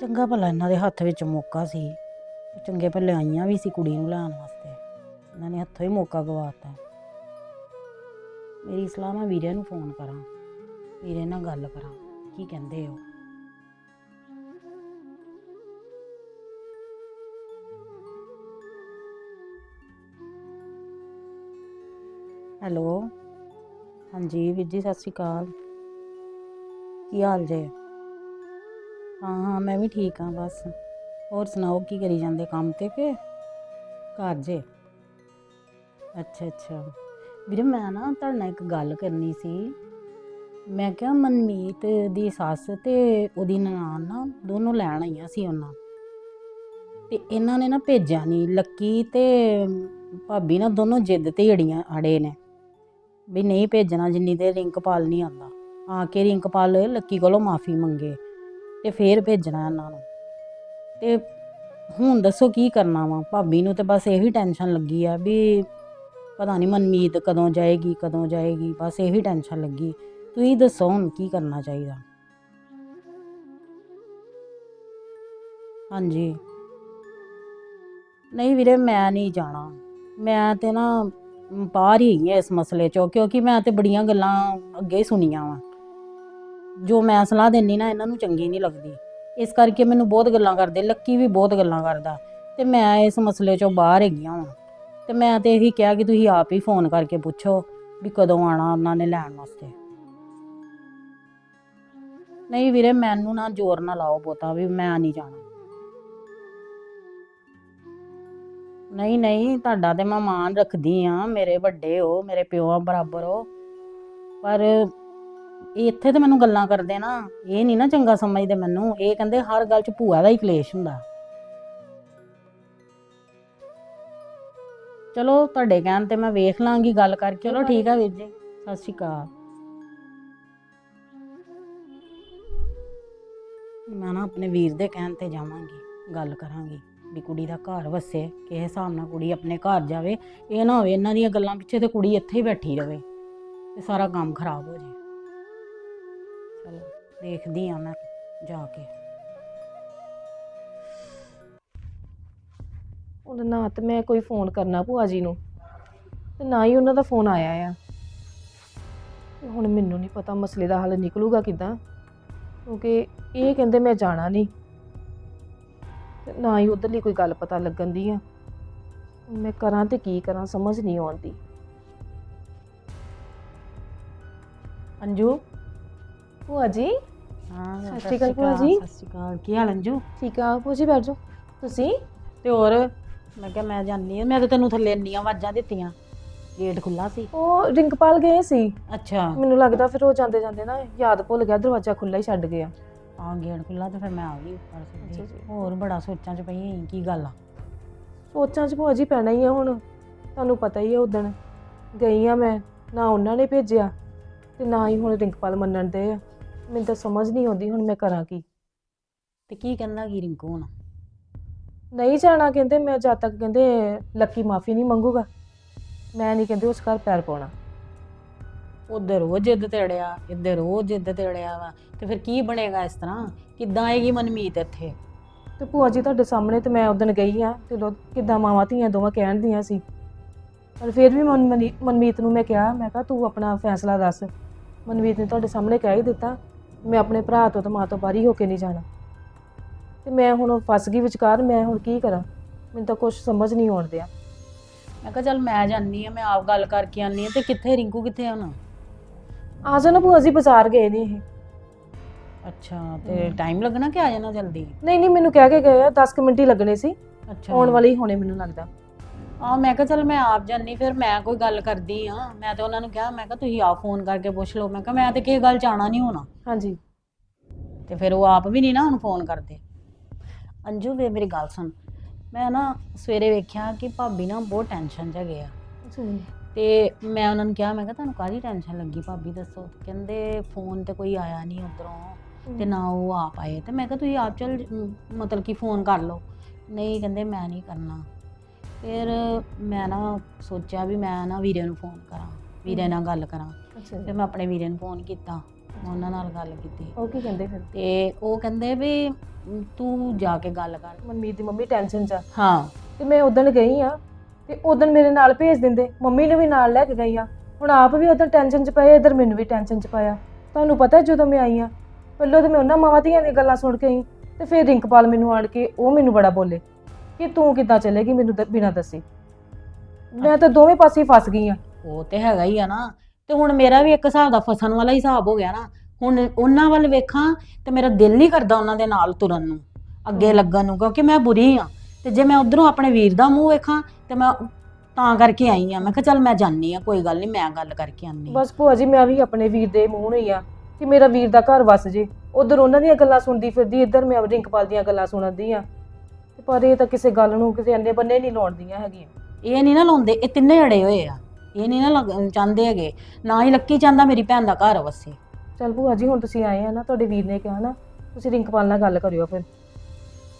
ਚੰਗਾ ਭਲਾ ਇਹਨਾਂ ਦੇ ਹੱਥ ਵਿੱਚ ਮੌਕਾ ਸੀ। ਚੰਗੇ ਭਲੇ ਆਈਆਂ ਵੀ ਸੀ ਕੁੜੀ ਨੂੰ ਲੈਣ ਵਾਸਤੇ। ਇਹਨਾਂ ਨੇ ਹੱਥੋਂ ਹੀ ਮੌਕਾ ਗਵਾਤਾ। ਮੇਰੀ ਸਲਾਹ ਮੈਂ ਵੀਰੇ ਨੂੰ ਫੋਨ ਕਰਾਂ। ਵੀਰੇ ਨਾਲ ਗੱਲ ਕਰਾਂ। ਕੀ ਕਹਿੰਦੇ ਹੋ? ਹੈਲੋ? ਹਾਂਜੀ ਵੀਰ ਜੀ, ਸਤਿ ਸ਼੍ਰੀ ਅਕਾਲ। ਕੀ ਹਾਲ ਜੇ? ਹਾਂ ਹਾਂ, ਮੈਂ ਵੀ ਠੀਕ ਹਾਂ ਬਸ। ਹੋਰ ਸੁਣਾਓ, ਕੀ ਕਰੀ ਜਾਂਦੇ ਕੰਮ ਤੇ ਕਿ ਘਰ ਜੇ? ਅੱਛਾ ਅੱਛਾ। ਵੀਰੇ, ਮੈਂ ਨਾ ਤੁਹਾਡੇ ਨਾਲ ਇੱਕ ਗੱਲ ਕਰਨੀ ਸੀ। ਮੈਂ ਕਿਹਾ ਮਨਮੀਤ ਦੀ ਸੱਸ ਤੇ ਉਹਦੀ ਨਨਾਣ ਨਾ ਦੋਨੋਂ ਲੈਣ ਆਈਆਂ ਸੀ ਉਹਨਾਂ। ਤੇ ਇਹਨਾਂ ਨੇ ਨਾ ਭੇਜਿਆ ਨਹੀਂ ਲੱਕੀ ਤੇ ਭਾਬੀ ਨਾ ਦੋਨੋਂ ਜਿੱਦ ਤੇ ਹੀ ਅੜੀਆਂ, ਅੜੇ ਨੇ। ਵੀ ਨਹੀਂ ਭੇਜਣਾ, ਜਿੰਨੀ ਦੇਰ ਰਿੰਕਪਾਲ ਨਹੀਂ ਆਉਂਦਾ। ਆ ਕੇ ਰਿੰਕਪਾਲ ਲੱਕੀ ਕੋਲੋਂ ਮਾਫੀ ਮੰਗੇ। ਤੇ ਫੇਰ ਭੇਜਣਾ ਇਹਨਾਂ ਨੂੰ। ਤੇ ਹੁਣ ਦੱਸੋ ਕੀ ਕਰਨਾ ਵਾ? ਭਾਬੀ ਨੂੰ ਤੇ ਬਸ ਇਹੀ ਟੈਨਸ਼ਨ ਲੱਗੀ ਆ ਵੀ ਪਤਾ ਨਹੀਂ ਮਨਮੀਤ ਕਦੋਂ ਜਾਏਗੀ ਕਦੋਂ ਜਾਏਗੀ, ਬਸ ਇਹੀ ਟੈਨਸ਼ਨ ਲੱਗੀ। ਤੁਸੀਂ ਦੱਸੋ ਹੁਣ ਕੀ ਕਰਨਾ ਚਾਹੀਦਾ? ਹਾਂਜੀ। ਨਹੀਂ ਵੀਰੇ, ਮੈਂ ਨਹੀਂ ਜਾਣਾ। ਮੈਂ ਤੇ ਨਾ ਬਾਹਰ ਹੀ ਹੈਗੀ ਹਾਂ ਇਸ ਮਸਲੇ ਚੋਂ, ਕਿਉਂਕਿ ਮੈਂ ਤੇ ਬੜੀਆਂ ਗੱਲਾਂ ਅੱਗੇ ਹੀ ਸੁਣੀਆਂ ਵਾ। ਜੋ ਮੈਂ ਸਲਾਹ ਦਿੰਨੀ ਨਾ, ਇਹਨਾਂ ਨੂੰ ਚੰਗੀ ਨਹੀਂ ਲੱਗਦੀ। ਇਸ ਕਰਕੇ ਮੈਨੂੰ ਬਹੁਤ ਗੱਲਾਂ ਕਰਦੇ, ਲੱਕੀ ਵੀ ਬਹੁਤ ਗੱਲਾਂ ਕਰਦਾ। ਤੇ ਮੈਂ ਇਸ ਮਸਲੇ ਚੋਂ ਬਾਹਰ ਹੈਗੀ ਹਾਂ ਤੇ ਮੈਂ ਤੇ ਇਹੀ ਕਿਹਾ ਕਿ ਤੁਸੀਂ ਆਪ ਹੀ ਫੋਨ ਕਰਕੇ ਪੁੱਛੋ ਵੀ ਕਦੋਂ ਆਣਾ ਉਹਨਾਂ ਨੇ ਲੈਣ ਵਾਸਤੇ। ਨਹੀਂ ਵੀਰੇ, ਮੈਨੂੰ ਨਾ ਜ਼ੋਰ ਨਾ ਲਾਓ ਬਹੁਤਾ ਵੀ ਮੈਂ ਨਹੀਂ ਜਾਣਾ। ਨਹੀਂ ਨਹੀਂ, ਤੁਹਾਡਾ ਤੇ ਮੈਂ ਮਾਣ ਰੱਖਦੀ ਆ। ਮੇਰੇ ਵੱਡੇ ਹੋ, ਮੇਰੇ ਪਿਓਾਂ ਬਰਾਬਰ ਹੋ। ਪਰ ਇਹ ਇੱਥੇ ਤੇ ਮੈਨੂੰ ਗੱਲਾਂ ਕਰਦੇ ਨਾ, ਇਹ ਨਹੀਂ ਨਾ ਚੰਗਾ ਸਮਝਦੇ ਮੈਨੂੰ, ਇਹ ਕਹਿੰਦੇ ਹਰ ਗੱਲ 'ਚ ਭੂਆ ਦਾ ਹੀ ਕਲੇਸ਼ ਹੁੰਦਾ। ਚਲੋ ਤੁਹਾਡੇ ਕਹਿਣ ਤੇ ਮੈਂ ਵੇਖ ਲਾਂਗੀ ਗੱਲ ਕਰਕੇ। ਚਲੋ ਠੀਕ ਆ ਵੀਰ ਜੀ, ਸਤਿ ਸ਼੍ਰੀ ਅਕਾਲ। ਮੈਂ ਨਾ ਆਪਣੇ ਵੀਰ ਦੇ ਕਹਿਣ ਤੇ ਜਾਵਾਂਗੀ, ਗੱਲ ਕਰਾਂਗੀ, ਵੀ ਕੁੜੀ ਦਾ ਘਰ ਵਸੇ, ਕਿਸੇ ਹਿਸਾਬ ਨਾਲ ਕੁੜੀ ਆਪਣੇ ਘਰ ਜਾਵੇ, ਇਹ ਨਾ ਹੋਵੇ ਇਹਨਾਂ ਦੀਆਂ ਗੱਲਾਂ ਪਿੱਛੇ ਤੇ ਕੁੜੀ ਇੱਥੇ ਹੀ ਬੈਠੀ ਰਵੇ, ਤੇ ਸਾਰਾ ਕੰਮ ਖਰਾਬ ਹੋ ਜੇ। ਦੇਖਦੀ ਆ ਮੈਂ ਜਾ ਕੇ। ਉਹਨਾਂ ਨਾ ਤੇ ਮੈਂ ਕੋਈ ਫੋਨ ਕਰਨਾ ਭੂਆ ਜੀ ਨੂੰ। ਤੇ ਨਾ ਹੀ ਉਹਨਾਂ ਦਾ ਫੋਨ ਆਇਆ ਆ। ਤੇ ਹੁਣ ਮੈਨੂੰ ਨਹੀਂ ਪਤਾ ਮਸਲੇ ਦਾ ਹੱਲ ਨਿਕਲੂਗਾ ਕਿਦਾਂ। ਕਿਉਂਕਿ ਇਹ ਕਹਿੰਦੇ ਮੈਂ ਜਾਣਾ ਨਹੀਂ ਤੇ ਨਾ ਹੀ ਉਧਰਲੀ ਕੋਈ ਗੱਲ ਪਤਾ ਲੱਗਣ ਦੀ ਆ। ਮੈਂ ਕਰਾਂ ਤੇ ਕੀ ਕਰਾਂ ਸਮਝ ਨਹੀਂ ਆਉਂਦੀ। ਅੰਜੂ, ਭੂਆ ਜੀ? ਹਾਂ ਸਤਿ ਸ਼੍ਰੀ ਅਕਾਲ ਭੂਆ ਜੀ। ਸਤਿ ਸ਼੍ਰੀ ਅਕਾਲ। ਕੀ ਹਾਲ ਅੰਜੂ? ਠੀਕ ਆ ਭੂਆ ਜੀ ਬੈਠ ਜਾਓ। ਤੁਸੀਂ? ਤੇ ਹੋਰ? ਮੈਂ ਕਿਹਾ ਮੈਂ ਜਾਣੀ ਆ ਮੈਂ ਤਾਂ ਤੈਨੂੰ ਥੱਲੇ ਇੰਨੀਆਂ ਆਵਾਜ਼ਾਂ ਦਿੱਤੀਆਂ। ਗੇਟ ਖੁੱਲਾ ਸੀ। ਉਹ ਰਿੰਕਪਾਲ ਗਏ ਸੀ। ਅੱਛਾ। ਮੈਨੂੰ ਲੱਗਦਾ ਫਿਰ ਉਹ ਜਾਂਦੇ ਜਾਂਦੇ ਨਾ ਯਾਦ ਭੁੱਲ ਗਿਆ ਦਰਵਾਜ਼ਾ ਖੁੱਲਾ ਹੀ ਛੱਡ ਗਿਆ। ਹਾਂ ਗੇਟ ਖੁੱਲਾ ਤੇ ਫਿਰ ਮੈਂ ਆ ਗਈ ਉੱਪਰ ਅੱਛਾ ਸਿੱਧੀ ਜੀ। ਹੋਰ ਬੜਾ ਸੋਚਾਂ 'ਚ ਪਈ ਹੋਈ ਕੀ ਗੱਲ ਆ? ਸੋਚਾਂ 'ਚ ਭੂਆ ਜੀ ਪੈਣਾ ਹੀ ਆ ਹੁਣ। ਤੁਹਾਨੂੰ ਪਤਾ ਹੀ ਆ ਉਦਣ ਗਈ ਆ ਮੈਂ। ਨਾ ਉਹਨਾਂ ਨੇ ਭੇਜਿਆ ਤੇ ਨਾ ਹੀ ਹੁਣ ਰਿੰਕਪਾਲ ਮੰਨਣ ਦੇ ਆ। ਮੈਨੂੰ ਤਾਂ ਸਮਝ ਨਹੀਂ ਆਉਂਦੀ ਹੁਣ ਮੈਂ ਕਰਾਂ ਕੀ। ਤੇ ਕੀ ਕਹਿੰਦਾ ਕੀ ਰਿੰਕੂ ਹੁਣ? ਨਹੀਂ ਜਾਣਾ ਕਹਿੰਦੇ ਮੈਂ ਜਦ ਤੱਕ ਕਹਿੰਦੇ ਲੱਕੀ ਮਾਫੀ ਨਹੀਂ ਮੰਗੂਗਾ। ਮੈਂ ਨਹੀਂ ਕਹਿੰਦੇ ਉਸ ਘਰ ਪੈਰ ਪਾਉਣਾ। ਉਧਰ ਉਹ ਜਿੱਦ ਤੇੜਿਆ ਇੱਧਰ ਉਹ ਜਿੱਦ ਤੇੜਿਆ ਵਾ। ਤੇ ਫਿਰ ਕੀ ਬਣੇਗਾ ਇਸ ਤਰ੍ਹਾਂ? ਕਿੱਦਾਂ ਆਏਗੀ ਮਨਮੀਤ ਇੱਥੇ? ਤੇ ਭੂਆ ਜੀ ਤੁਹਾਡੇ ਸਾਹਮਣੇ ਤੇ ਮੈਂ ਉਦਣ ਗਈ ਆ ਤੇ ਲੋ ਕਿੱਦਾਂ ਮਾਵਾਂ ਧੀਆਂ ਦੋਵਾਂ ਕਹਿਣ ਦੀਆਂ ਸੀ। ਪਰ ਫਿਰ ਵੀ ਮਨ ਮਨੀ- ਮਨਮੀਤ ਨੂੰ ਮੈਂ ਕਿਹਾ ਮੈਂ ਕਿਹਾ ਤੂੰ ਆਪਣਾ ਫੈਸਲਾ ਦੱਸ। ਮਨਮੀਤ ਨੇ ਤੁਹਾਡੇ ਸਾਹਮਣੇ ਕਹਿ ਹੀ ਦਿੱਤਾ। ਮੈਂ ਆਪਣੇ ਭਰਾ ਤੋਂ ਤੇ ਮਾਂ ਤੋਂ ਬਾਰੀ ਹੋ ਕੇ ਨਹੀਂ ਜਾਣਾ। ਤੇ ਮੈਂ ਹੁਣ ਫਸ ਗਈ ਵਿਚਕਾਰ ਮੈਂ ਹੁਣ ਕੀ ਕਰਾਂ? ਮੈਨੂੰ ਤਾਂ ਕੁਝ ਸਮਝ ਨਹੀਂ ਆਉਣ ਦਿਆ। ਮੈਂ ਕਿਹਾ ਚੱਲ ਮੈਂ ਜਾਨੀ ਆ ਮੈਂ ਆਪ ਗੱਲ ਕਰਕੇ ਆਨੀ ਆ ਤੇ ਕਿੱਥੇ ਰਿੰਕੂ ਕਿੱਥੇ ਆ ਹੁਣ? ਆ ਜਾਣਾ ਭੂਆ ਜੀ ਬਾਜ਼ਾਰ ਗਏ ਨੇ ਇਹ। ਅੱਛਾ ਤੇ ਟਾਈਮ ਲੱਗਣਾ ਕਿ ਆ ਜਾਣਾ ਜਲਦੀ? ਨਹੀਂ ਨਹੀਂ ਮੈਨੂੰ ਕਹਿ ਕੇ ਗਏ ਆ 10 ਮਿੰਟ ਹੀ ਲੱਗਣੇ ਸੀ। ਅੱਛਾ। ਆਉਣ ਵਾਲੇ ਹੀ ਹੋਣੇ ਮੈਨੂੰ ਲੱਗਦਾ। ਆ ਮੈਂ ਕਿਹਾ ਚੱਲ ਮੈਂ ਆਪ ਜਾਨੀ ਫਿਰ ਮੈਂ ਕੋਈ ਗੱਲ ਕਰਦੀ ਆ ਮੈਂ ਤੇ ਉਹਨਾਂ ਨੂੰ ਕਿਹਾ ਮੈਂ ਕਿਹਾ ਤੁਸੀਂ ਆਪ ਫੋਨ ਕਰਕੇ ਪੁੱਛ ਲਓ। ਮੈਂ ਕਿਹਾ ਮੈਂ ਤੇ ਕਿਸੇ ਗੱਲ ਚਾਣਾ ਨਹੀਂ ਹੋਣਾ। ਹਾਂਜੀ। ਤੇ ਫਿਰ ਉਹ ਆਪ ਵੀ ਨਹੀਂ ਨਾ ਹੁਣ ਫੋਨ ਕਰਦੇ। ਅੰਜੂ ਵੇ ਮੇਰੀ ਗੱਲ ਸੁਣ। ਮੈਂ ਨਾ ਸਵੇਰੇ ਵੇਖਿਆ ਕਿ ਭਾਬੀ ਨਾ ਬਹੁਤ ਟੈਨਸ਼ਨ 'ਚ ਹੈਗੇ ਆ। ਤੇ ਮੈਂ ਉਹਨਾਂ ਨੂੰ ਕਿਹਾ ਮੈਂ ਕਿਹਾ ਤੁਹਾਨੂੰ ਕਾਹਦੀ ਟੈਨਸ਼ਨ ਲੱਗੀ ਭਾਬੀ ਦੱਸੋ। ਕਹਿੰਦੇ ਫੋਨ ਤੇ ਕੋਈ ਆਇਆ ਨਹੀਂ ਉਧਰੋਂ ਤੇ ਨਾ ਉਹ ਆਪ ਆਏ। ਤੇ ਮੈਂ ਕਿਹਾ ਤੁਸੀਂ ਆਪ ਚੱਲ ਮਤਲਬ ਕਿ ਫੋਨ ਕਰ ਲਓ। ਨਹੀਂ ਕਹਿੰਦੇ ਮੈਂ ਨਹੀਂ ਕਰਨਾ। ਫਿਰ ਮੈਂ ਨਾ ਸੋਚਿਆ ਵੀ ਮੈਂ ਨਾ ਵੀਰੇ ਨੂੰ ਫੋਨ ਕਰਾਂ ਵੀਰੇ ਨਾਲ ਗੱਲ ਕਰਾਂ। ਅੱਛਾ। ਫਿਰ ਮੈਂ ਆਪਣੇ ਵੀਰੇ ਨੂੰ ਫੋਨ ਕੀਤਾ ਉਹਨਾਂ ਨਾਲ ਗੱਲ ਕੀਤੀ। ਉਹ ਕੀ ਕਹਿੰਦੇ ਫਿਰ? ਤੇ ਉਹ ਕਹਿੰਦੇ ਵੀ ਤੂੰ ਜਾ ਕੇ ਗੱਲ ਕਰ। ਮਨਮੀਤ ਦੀ ਮੰਮੀ ਟੈਨਸ਼ਨ 'ਚ ਆ। ਹਾਂ। ਤੇ ਮੈਂ ਉਦੋਂ ਗਈ ਆ ਤੇ ਉਦੋਂ ਮੇਰੇ ਨਾਲ ਭੇਜ ਦਿੰਦੇ। ਮੰਮੀ ਨੂੰ ਵੀ ਨਾਲ ਲੈ ਕੇ ਗਈ ਆ। ਹੁਣ ਆਪ ਵੀ ਉਦੋਂ ਟੈਨਸ਼ਨ 'ਚ ਪਏ ਇਧਰ ਮੈਨੂੰ ਵੀ ਟੈਨਸ਼ਨ 'ਚ ਪਾਇਆ। ਤੁਹਾਨੂੰ ਪਤਾ ਜਦੋਂ ਮੈਂ ਆਈ ਆ ਪਹਿਲਾਂ ਤਾਂ ਮੈਂ ਉਹਨਾਂ ਮਾਵਾਂ ਧੀਆਂ ਦੀਆਂ ਗੱਲਾਂ ਸੁਣ ਕੇ ਆਈ ਤੇ ਫਿਰ ਰਿੰਕਪਾਲ ਮੈਨੂੰ ਆਣ ਕੇ ਉਹ ਮੈਨੂੰ ਬੜਾ ਬੋਲੇ। ਕਿ ਤੂੰ ਕਿੱਦਾਂ ਚੱਲੇਗੀ ਮੈਨੂੰ ਬਿਨਾਂ ਦੱਸੇ। ਮੈਂ ਤਾਂ ਦੋਵੇਂ ਪਾਸੇ ਹੀ ਫਸ ਗਈ ਆ ਉਹ ਤੇ ਹੈਗਾ ਹੀ ਆ ਨਾ। ਤੇ ਹੁਣ ਮੇਰਾ ਵੀ ਇੱਕ ਹਿਸਾਬ ਦਾ ਫਸਣ ਵਾਲਾ ਹੀ ਹਿਸਾਬ ਹੋ ਗਿਆ ਨਾ। ਹੁਣ ਉਹਨਾਂ ਵੱਲ ਵੇਖਾਂ ਤੇ ਮੇਰਾ ਦਿਲ ਨਹੀਂ ਕਰਦਾ ਉਹਨਾਂ ਦੇ ਨਾਲ ਤੁਰਨ ਨੂੰ ਅੱਗੇ ਲੱਗਣ ਨੂੰ ਕਿਉਂਕਿ ਮੈਂ ਬੁਰੀ ਆ ਤੇ ਜੇ ਮੈਂ ਉਧਰੋਂ ਆਪਣੇ ਵੀਰ ਦਾ ਮੂੰਹ ਵੇਖਾਂ ਤੇ ਮੈਂ ਤਾਂ ਕਰਕੇ ਆਈ ਆ ਮੈਂ ਕਿਹਾ ਚੱਲ ਮੈਂ ਜਾਣੀ ਆ ਕੋਈ ਗੱਲ ਨਹੀਂ ਮੈਂ ਗੱਲ ਕਰਕੇ ਆਨੀ ਆਂ। ਬਸ ਭੂਆ ਜੀ ਮੈਂ ਵੀ ਆਪਣੇ ਵੀਰ ਦੇ ਮੂੰਹ ਨੂੰ ਹੀ ਆ ਕਿ ਮੇਰਾ ਵੀਰ ਦਾ ਘਰ ਵਸ ਜੇ। ਉਧਰ ਉਹਨਾਂ ਦੀਆਂ ਗੱਲਾਂ ਸੁਣਦੀ ਫਿਰਦੀ ਇੱਧਰ ਮੈਂ ਰਿੰਕਪਾਲ ਦੀਆਂ ਗੱਲਾਂ ਸੁਣਦੀ ਆ ਪਰ ਇਹ ਤਾਂ ਕਿਸੇ ਗੱਲ ਨੂੰ ਕਿਸੇ ਅੰਨੇ ਬੰਨੇ ਨਹੀਂ ਲਾਉਣਦੀਆਂ ਹੈਗੀਆਂ। ਇਹ ਨਹੀਂ ਨਾ ਲਾਉਂਦੇ ਇਹ ਤਿੰਨੇ ਅੜੇ ਹੋਏ ਆ। ਇਹ ਨਹੀਂ ਨਾ ਲੱਗ- ਚਾਹੁੰਦੇ ਹੈਗੇ। ਨਾ ਹੀ ਲੱਕੀ ਚਾਹੁੰਦਾ ਮੇਰੀ ਭੈਣ ਦਾ ਘਰ ਵਸੇ ਚਲ ਭੂਆ ਜੀ ਹੁਣ ਤੁਸੀਂ ਆਏ ਆ ਨਾ ਤੁਹਾਡੇ ਵੀਰ ਨੇ ਕਿਹਾ ਨਾ ਤੁਸੀਂ ਰਿੰਕਪਾਲ ਨਾਲ ਗੱਲ ਕਰਿਓ ਫਿਰ।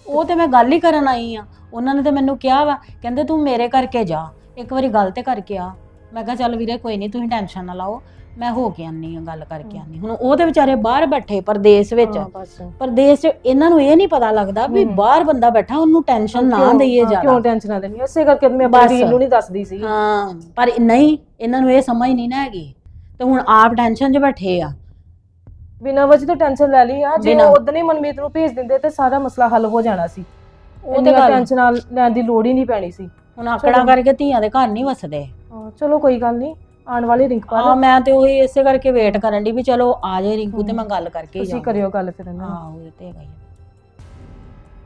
ਉਹ ਤੇ ਮੈਂ ਗੱਲ ਹੀ ਕਰਨ ਆਈ ਆ। ਉਹਨਾਂ ਨੇ ਤੇ ਮੈਨੂੰ ਕਿਹਾ ਵਾ ਕਹਿੰਦੇ ਤੂੰ ਮੇਰੇ ਕਰਕੇ ਜਾ। ਇੱਕ ਵਾਰੀ ਗੱਲ ਤੇ ਕਰਕੇ ਆ। ਮੈਂ ਕਿਹਾ ਚੱਲ ਵੀਰੇ ਕੋਈ ਨਹੀਂ ਤੁਸੀਂ ਟੈਨਸ਼ਨ ਨਾ ਲਾਓ। ਮੈਂ ਹੋ ਕੇ ਆਨੀ ਆ ਗੱਲ ਕਰਕੇ ਆਨੀ ਹੁਣ ਉਹ ਤੇ ਵਿਚਾਰੇ ਬਾਹਰ ਬੈਠੇ ਪਰਦੇਸ ਵਿੱਚ। ਹਾਂ, ਬਸ। ਪਰਦੇਸ 'ਚ ਇਹਨਾਂ ਨੂੰ ਇਹ ਨਹੀਂ ਪਤਾ ਲੱਗਦਾ ਵੀ। ਬਾਹਰ ਬੰਦਾ ਬੈਠਾ ਉਹਨੂੰ ਟੈਨਸ਼ਨ ਨਾ ਕਿਉਂ- ਦਈਏ ਹਾਂ, ਜ਼ਿਆਦਾ। ਕਿਉਂ ਟੈਨਸ਼ਨ ਨਾ ਦੇਣੀ ਇਸੇ ਕਰਕੇ ਮੈਂ ਆਪਣੇ ਬਸ। ਨੂੰ ਨਹੀਂ ਦੱਸਦੀ ਸੀ। ਹਾਂ ਪਰ ਨਹੀਂ ਇਹਨਾਂ ਨੂੰ ਇਹ ਸਮਝ ਨਹੀਂ ਨਾ ਹੈਗੀ। ਤੇ ਹੁਣ ਆਪ ਟੈਨਸ਼ਨ 'ਚ ਬੈਠੇ ਆ। ਬਿਨਾਂ ਵਜ੍ਹਾ ਤੋਂ ਟੈਨਸ਼ਨ ਲੈ ਲਈ। ਆ ਜੇ ਬਿਨਾਂ- ਉਦੋਂ ਹੀ ਮਨਮੀਤ ਨੂੰ ਭੇਜ ਦਿੰਦੇ ਤੇ ਸਾਰਾ ਮਸਲਾ ਹੱਲ ਹੋ ਜਾਣਾ ਸੀ। ਉਹ ਉਹ ਤੇ ਗੱਲ। ਟੈਨਸ਼ਨ ਨਾਲ ਲੈਣ ਦੀ ਲੋੜ ਹੀ ਨਹੀਂ ਪੈਣੀ ਸੀ। ਹੁਣ ਆਕੜਾ ਚਲੋ। ਕਰਕੇ ਧੀਆਂ ਦੇ ਘਰ ਨਹੀਂ ਵਸਦੇ। ਹਾਂ, ਚਲੋ ਕੋਈ ਗੱਲ ਨਹੀਂ ਆਉਣ ਵਾਲੀ ਹਾਂ ਰਿੰਕਪਾਲ ਮੈਂ ਤੇ ਉਹੀ ਇਸੇ ਕਰਕੇ ਵੇਟ ਕਰਨ ਦੀ ਵੀ ਚਲੋ ਆ ਜਾਏ ਰਿੰਕੂ ਤੇ। ਮੈਂ ਗੱਲ ਕਰਕੇ ਹੀ ਤੁਸੀਂ ਜਾਵਾਂ ਕਰਿਓ ਗੱਲ ਫਿਰ ਇਹਨਾਂ ਹਾਂ ਉਹ ਤੇ ਹੈਗਾ ਹੀ ਆ।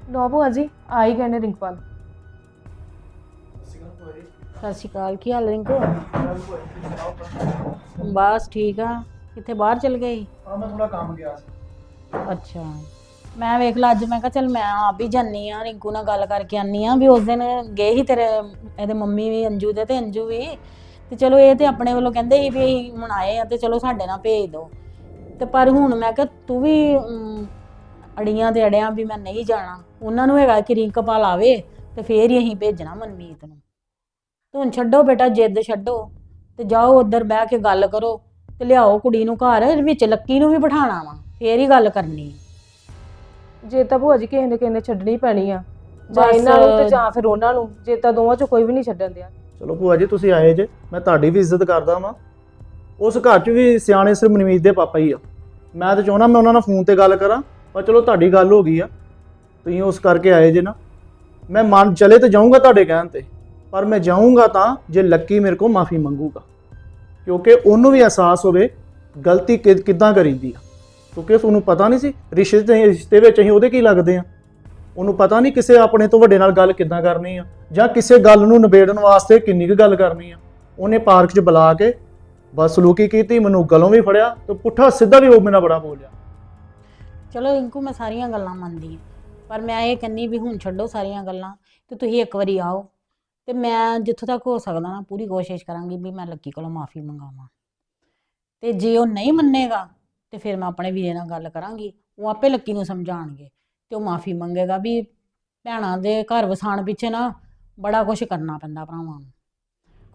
ਲੋ ਭੂਆ ਜੀ ਆ ਹੀ ਗਏ ਨੇ ਰਿੰਕਪਾਲ ਸਤਿ ਸ਼੍ਰੀ ਅਕਾਲ ਕੀ ਹਾਲ ਰਿੰਕੂ? ਬਸ ਠੀਕ ਆ ਕਿੱਥੇ ਬਾਹਰ ਚਲ ਗਈ ਹਾਂ ਮੈਂ ਥੋੜਾ ਕੰਮ ਗਿਆ ਸੀ। ਅੱਛਾ ਮੈਂ ਵੇਖ ਲਾ ਅੱਜ ਮੈਂ ਕਿਹਾ ਚੱਲ ਮੈਂ ਆਪ ਹੀ ਜਾਨੀ ਆ ਰਿੰਕੂ ਨਾਲ ਗੱਲ ਕਰਕੇ ਆਨੀ ਆ ਵੀ ਉਸ ਦਿਨ ਗਏ ਹੀ ਤੇਰੇ ਇਹਦੇ ਮੰਮੀ ਵੀ ਅੰਜੂ ਦੇ ਤੇ ਅੰਜੂ ਵੀ। ਤੇ ਚਲੋ ਇਹ ਤੇ ਆਪਣੇ ਵੱਲੋਂ ਕਹਿੰਦੇ ਸੀ ਵੀ ਅਸੀਂ ਹੁਣ ਆਏ ਆ ਤੇ ਚਲੋ ਸਾਡੇ ਨਾਲ ਭੇਜ ਦਿਓ। ਤੇ ਪਰ ਹੁਣ ਮੈਂ ਕਿਹਾ ਤੂੰ ਵੀ ਅਮ, ਅੜੀਆਂ ਤੇ ਅੜਿਆਂ ਵੀ ਮੈਂ ਨਹੀਂ ਜਾਣਾ। ਉਹਨਾਂ ਨੂੰ ਹੈਗਾ ਕਿ ਰਿੰਕਪਾਲ ਆਵੇ ਤੇ ਫੇਰ ਹੀ ਅਸੀਂ ਭੇਜਣਾ ਮਨਮੀਤ ਨੂੰ। ਤੂੰ ਹੁਣ ਛੱਡੋ ਬੇਟਾ ਜਿੱਦ ਛੱਡੋ ਤੇ ਜਾਓ ਉੱਧਰ ਬਹਿ ਕੇ ਗੱਲ ਕਰੋ ਤੇ ਲਿਆਓ ਕੁੜੀ ਨੂੰ ਘਰ ਵਿੱਚ ਲੱਕੀ ਨੂੰ ਵੀ ਬਿਠਾਣਾ ਵਾ ਫੇਰ ਹੀ ਗੱਲ ਕਰਨੀ। ਜੇ ਤਾਂ ਭੂਆ ਜੀ ਕਿਸੇ ਨੇ ਕਿਸੇ ਨੇ ਛੱਡਣੀ ਪੈਣੀ ਆ। ਜਾਂ ਬਸ। ਇਹਨਾਂ ਨੂੰ ਤੇ ਜਾਂ ਫਿਰ ਉਹਨਾਂ ਨੂੰ ਜੇ ਤਾਂ ਦੋਵਾਂ ਚੋਂ ਕੋਈ ਵੀ ਨਹੀਂ ਛੱਡਣ ਦਿਆ। ਚਲੋ ਭੂਆ ਜੀ, ਤੁਸੀਂ ਆਏ ਜੇ, ਮੈਂ ਤੁਹਾਡੀ ਵੀ ਇੱਜ਼ਤ ਕਰਦਾ ਵਾਂ। ਉਸ ਘਰ 'ਚ ਵੀ ਸਿਆਣੇ ਸਿਰ ਮਨਮੀਤ ਦੇ ਪਾਪਾ ਹੀ ਆ। ਮੈਂ ਤਾਂ ਚਾਹੁੰਦਾ ਮੈਂ ਉਹਨਾਂ ਨਾਲ ਫੋਨ ਤੇ ਗੱਲ ਕਰਾਂ, ਪਰ ਚਲੋ ਤੁਹਾਡੀ ਗੱਲ ਹੋ ਗਈ ਆ। ਤੁਸੀਂ ਉਸ ਕਰਕੇ ਆਏ ਜੇ ਨਾ। ਮੈਂ ਮਨ ਚਲੇ ਤੇ ਜਾਊਂਗਾ ਤੁਹਾਡੇ ਕਹਿਣ ਤੇ, ਪਰ ਮੈਂ ਜਾਊਂਗਾ ਤਾਂ ਜੇ ਲੱਕੀ ਮੇਰੇ ਕੋਲ ਮਾਫੀ ਮੰਗੂਗਾ। ਕਿਉਂਕਿ ਉਹਨੂੰ ਵੀ ਅਹਿਸਾਸ ਹੋਵੇ, ਗਲਤੀ ਕਿ- ਕਿੱਦਾਂ ਕਰੀਦੀ ਆ। ਕਿਉਂਕਿ ਤੁਹਾਨੂੰ ਪਤਾ ਨਹੀਂ ਸੀ, ਰਿਸ਼ਤੇ ਦੇ- ਰਿਸ਼ਤੇ ਵਿੱਚ ਅਸੀਂ ਉਹਦੇ ਕੀ ਲੱਗਦੇ ਆ। ਉਹਨੂੰ ਪਤਾ ਨਹੀਂ ਕਿਸੇ ਆਪਣੇ ਤੋਂ ਵੱਡੇ ਨਾਲ ਗੱਲ ਕਿੱਦਾਂ ਕਰਨੀ ਆ, ਜਾਂ ਕਿਸੇ ਗੱਲ ਨੂੰ ਨਿਬੇੜਨ ਵਾਸਤੇ ਕਿੰਨੀ ਕੁ ਗੱਲ ਕਰਨੀ ਆ। ਉਹਨੇ ਪਾਰਕ 'ਚ ਬੁਲਾ ਕੇ ਬਸਲੂਕੀ ਕੀਤੀ, ਮੈਨੂੰ ਗਲੋਂ ਵੀ ਫੜਿਆ ਤੇ ਪੁੱਠਾ ਸਿੱਧਾ ਵੀ ਉਹ ਮੇਰਾ ਬੜਾ ਬੋਲਿਆ। ਚਲੋ ਰਿੰਕੂ, ਮੈਂ ਸਾਰੀਆਂ ਗੱਲਾਂ ਮੰਨਦੀ ਹਾਂ, ਪਰ ਮੈਂ ਇਹ ਕਹਿੰਨੀ ਵੀ ਹੁਣ ਛੱਡੋ ਸਾਰੀਆਂ ਗੱਲਾਂ ਤੇ ਤੁਸੀਂ ਇੱਕ ਵਾਰੀ ਆਓ ਤੇ ਮੈਂ ਜਿੱਥੋਂ ਤੱਕ ਹੋ ਸਕਦਾ ਨਾ ਪੂਰੀ ਕੋਸ਼ਿਸ਼ ਕਰਾਂਗੀ ਵੀ ਮੈਂ ਲੱਕੀ ਕੋਲੋਂ ਮਾਫੀ ਮੰਗਾਵਾਂ। ਤੇ ਜੇ ਉਹ ਨਹੀਂ ਮੰਨੇਗਾ ਤੇ ਫਿਰ ਮੈਂ ਆਪਣੇ ਵੀਰੇ ਨਾਲ ਗੱਲ ਕਰਾਂਗੀ, ਉਹ ਆਪੇ ਲੱਕੀ ਨੂੰ ਸਮਝਾਣਗੇ ਤੇ ਉਹ ਮਾਫੀ ਮੰਗੇਗਾ ਵੀ ਭੈਣਾਂ ਦੇ ਘਰ ਵਸਾਣ ਪਿੱਛੇ ਨਾ ਬੜਾ ਕੁਝ ਕਰਨਾ ਪੈਂਦਾ ਭਰਾਵਾਂ ਨੂੰ।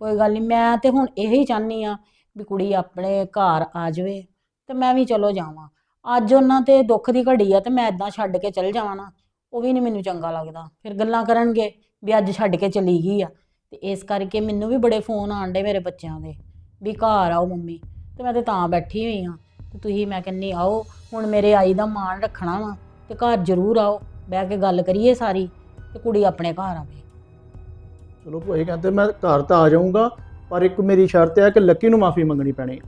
ਕੋਈ ਗੱਲ ਨਹੀਂ, ਮੈਂ ਤੇ ਹੁਣ ਇਹੀ ਚਾਹਨੀ ਆ ਵੀ ਕੁੜੀ ਆਪਣੇ ਘਰ ਆ ਜਾਵੇ ਤੇ ਮੈਂ ਵੀ ਚਲੋ ਜਾਵਾਂ। ਅੱਜ ਉਹਨਾਂ ਤੇ ਦੁੱਖ ਦੀ ਘੜੀ ਆ ਤੇ ਮੈਂ ਇਦਾਂ ਛੱਡ ਕੇ ਚਲ ਜਾਵਾਂ ਨਾ, ਉਹ ਵੀ ਨਹੀਂ ਮੈਨੂੰ ਚੰਗਾ ਲੱਗਦਾ। ਫਿਰ ਗੱਲਾਂ ਕਰਨਗੇ ਵੀ ਅੱਜ ਛੱਡ ਕੇ ਚਲੀ ਗਈ ਆ ਤੇ ਇਸ ਕਰਕੇ ਮੈਨੂੰ ਵੀ ਬੜੇ ਫੋਨ ਆਉਂਦੇ ਮੇਰੇ ਬੱਚਿਆਂ ਦੇ ਵੀ ਘਰ ਆਓ ਮੰਮੀ, ਤੇ ਮੈਂ ਤੇ ਤਾਂ ਬੈਠੀ ਹੋਈ ਆ ਤੇ ਤੁਸੀਂ ਮੈਂ ਕਹਿੰਨੀ ਆਓ, ਹੁਣ ਮੇਰੇ ਆਈ ਦਾ ਮਾਣ ਰੱਖਣਾ ਵਾ। ਤੇ ਘਰ ਜ਼ਰੂਰ ਆਓ ਬਹਿ ਕੇ ਗੱਲ ਕਰੀਏ ਸਾਰੀ ਤੇ ਕੁੜੀ ਆਪਣੇ ਘਰ ਆਵੇ। ਚਲੋ ਭੋਏ ਕਹਿੰਦੇ ਮੈਂ ਘਰ ਤਾਂ ਆ ਜਾਊਂਗਾ ਪਰ ਇੱਕ ਮੇਰੀ ਸ਼ਰਤ ਹੈ ਕਿ ਲੱਕੀ ਨੂੰ ਮਾਫੀ ਮੰਗਣੀ ਪੈਣੀ ਹੈ।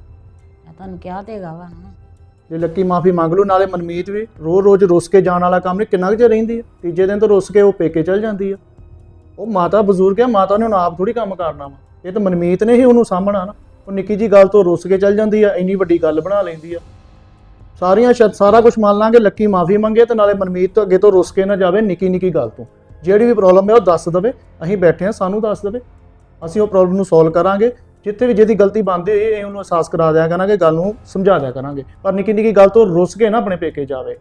ਮੈਂ ਤੁਹਾਨੂੰ ਕਿਹਾ ਤੇ ਹੈਗਾ ਵਾ ਨਾ। ਜੇ ਲੱਕੀ ਮਾਫੀ ਮੰਗ ਲੂ ਨਾਲੇ ਮਨਮੀਤ ਵੀ ਰੋਜ਼-ਰੋਜ਼ ਰੁੱਸ ਕੇ ਜਾਣ ਵਾਲਾ ਕੰਮ ਨਹੀਂ ਕਿੰਨਾ ਕੁ ਚਿਰ ਰਹਿੰਦੀ ਹੈ? ਤੀਜੇ ਦਿਨ ਤਾਂ ਰੁੱਸ ਕੇ ਉਹ ਪੇਕੇ ਚਲ ਜਾਂਦੀ ਆ ਉਹ ਮਾਤਾ ਬਜ਼ੁਰਗ ਹੈ ਮਾਤਾ ਨੇ ਹੁਣ ਆਪ ਥੋੜੀ ਕੰਮ ਕਰਨਾ ਵਾ। ਇਹ ਤਾਂ ਮਨਮੀਤ ਨੇ ਹੀ ਉਹਨੂੰ ਸਾਂਭਣਾ ਨਾ। ਉਹ ਨਿੱਕੀ ਜੀ ਗੱਲ ਤੋਂ ਰੁੱਸ ਕੇ ਚਲ ਜਾਂਦੀ ਆ ਇੰਨੀ ਵੱਡੀ ਗੱਲ ਬਣਾ ਲੈਂਦੀ ਆ ਸਾਰੀਆਂ ਸ਼ਰਤ ਸਾਰਾ ਕੁਝ ਮੰਨ ਲਾਂਗੇ, ਲੱਕੀ ਮਾਫੀ ਮੰਗੇ ਤੇ ਨਾਲੇ ਮਨਮੀਤ ਤੋਂ ਅੱਗੇ ਤੋਂ ਰੁੱਸ ਕੇ ਨਾ ਜਾਵੇ ਨਿੱਕੀ ਨਿੱਕੀ ਗੱਲ ਤੋਂ। ਜਿਹੜੀ ਵੀ ਪ੍ਰੋਬਲਮ ਹੈ ਉਹ ਦੱਸ ਦਵੇ, ਅਸੀਂ ਬੈਠੇ ਹਾਂ, ਸਾਨੂੰ ਦੱਸ ਦਵੇ। ਅਸੀਂ ਉਹ ਪ੍ਰੋਬਲਮ ਨੂੰ ਸੋਲਵ ਕਰਾਂਗੇ। ਜਿੱਥੇ ਵੀ ਜਿਹਦੀ ਗਲਤੀ ਬਣਦੀ ਹੋਈ ਇਹ ਉਹਨੂੰ ਅਹਿਸਾਸ ਕਰਾ ਦਿਆ ਕਰਾਂਗੇ, ਗੱਲ ਨੂੰ ਸਮਝਾ ਦਿਆ ਕਰਾਂਗੇ। ਪਰ ਨਿੱਕੀ ਨਿੱਕੀ ਗੱਲ ਤੋਂ ਰੁੱਸ ਕੇ ਨਾ ਆਪਣੇ ਪੇਕੇ ਜਾਵੇ।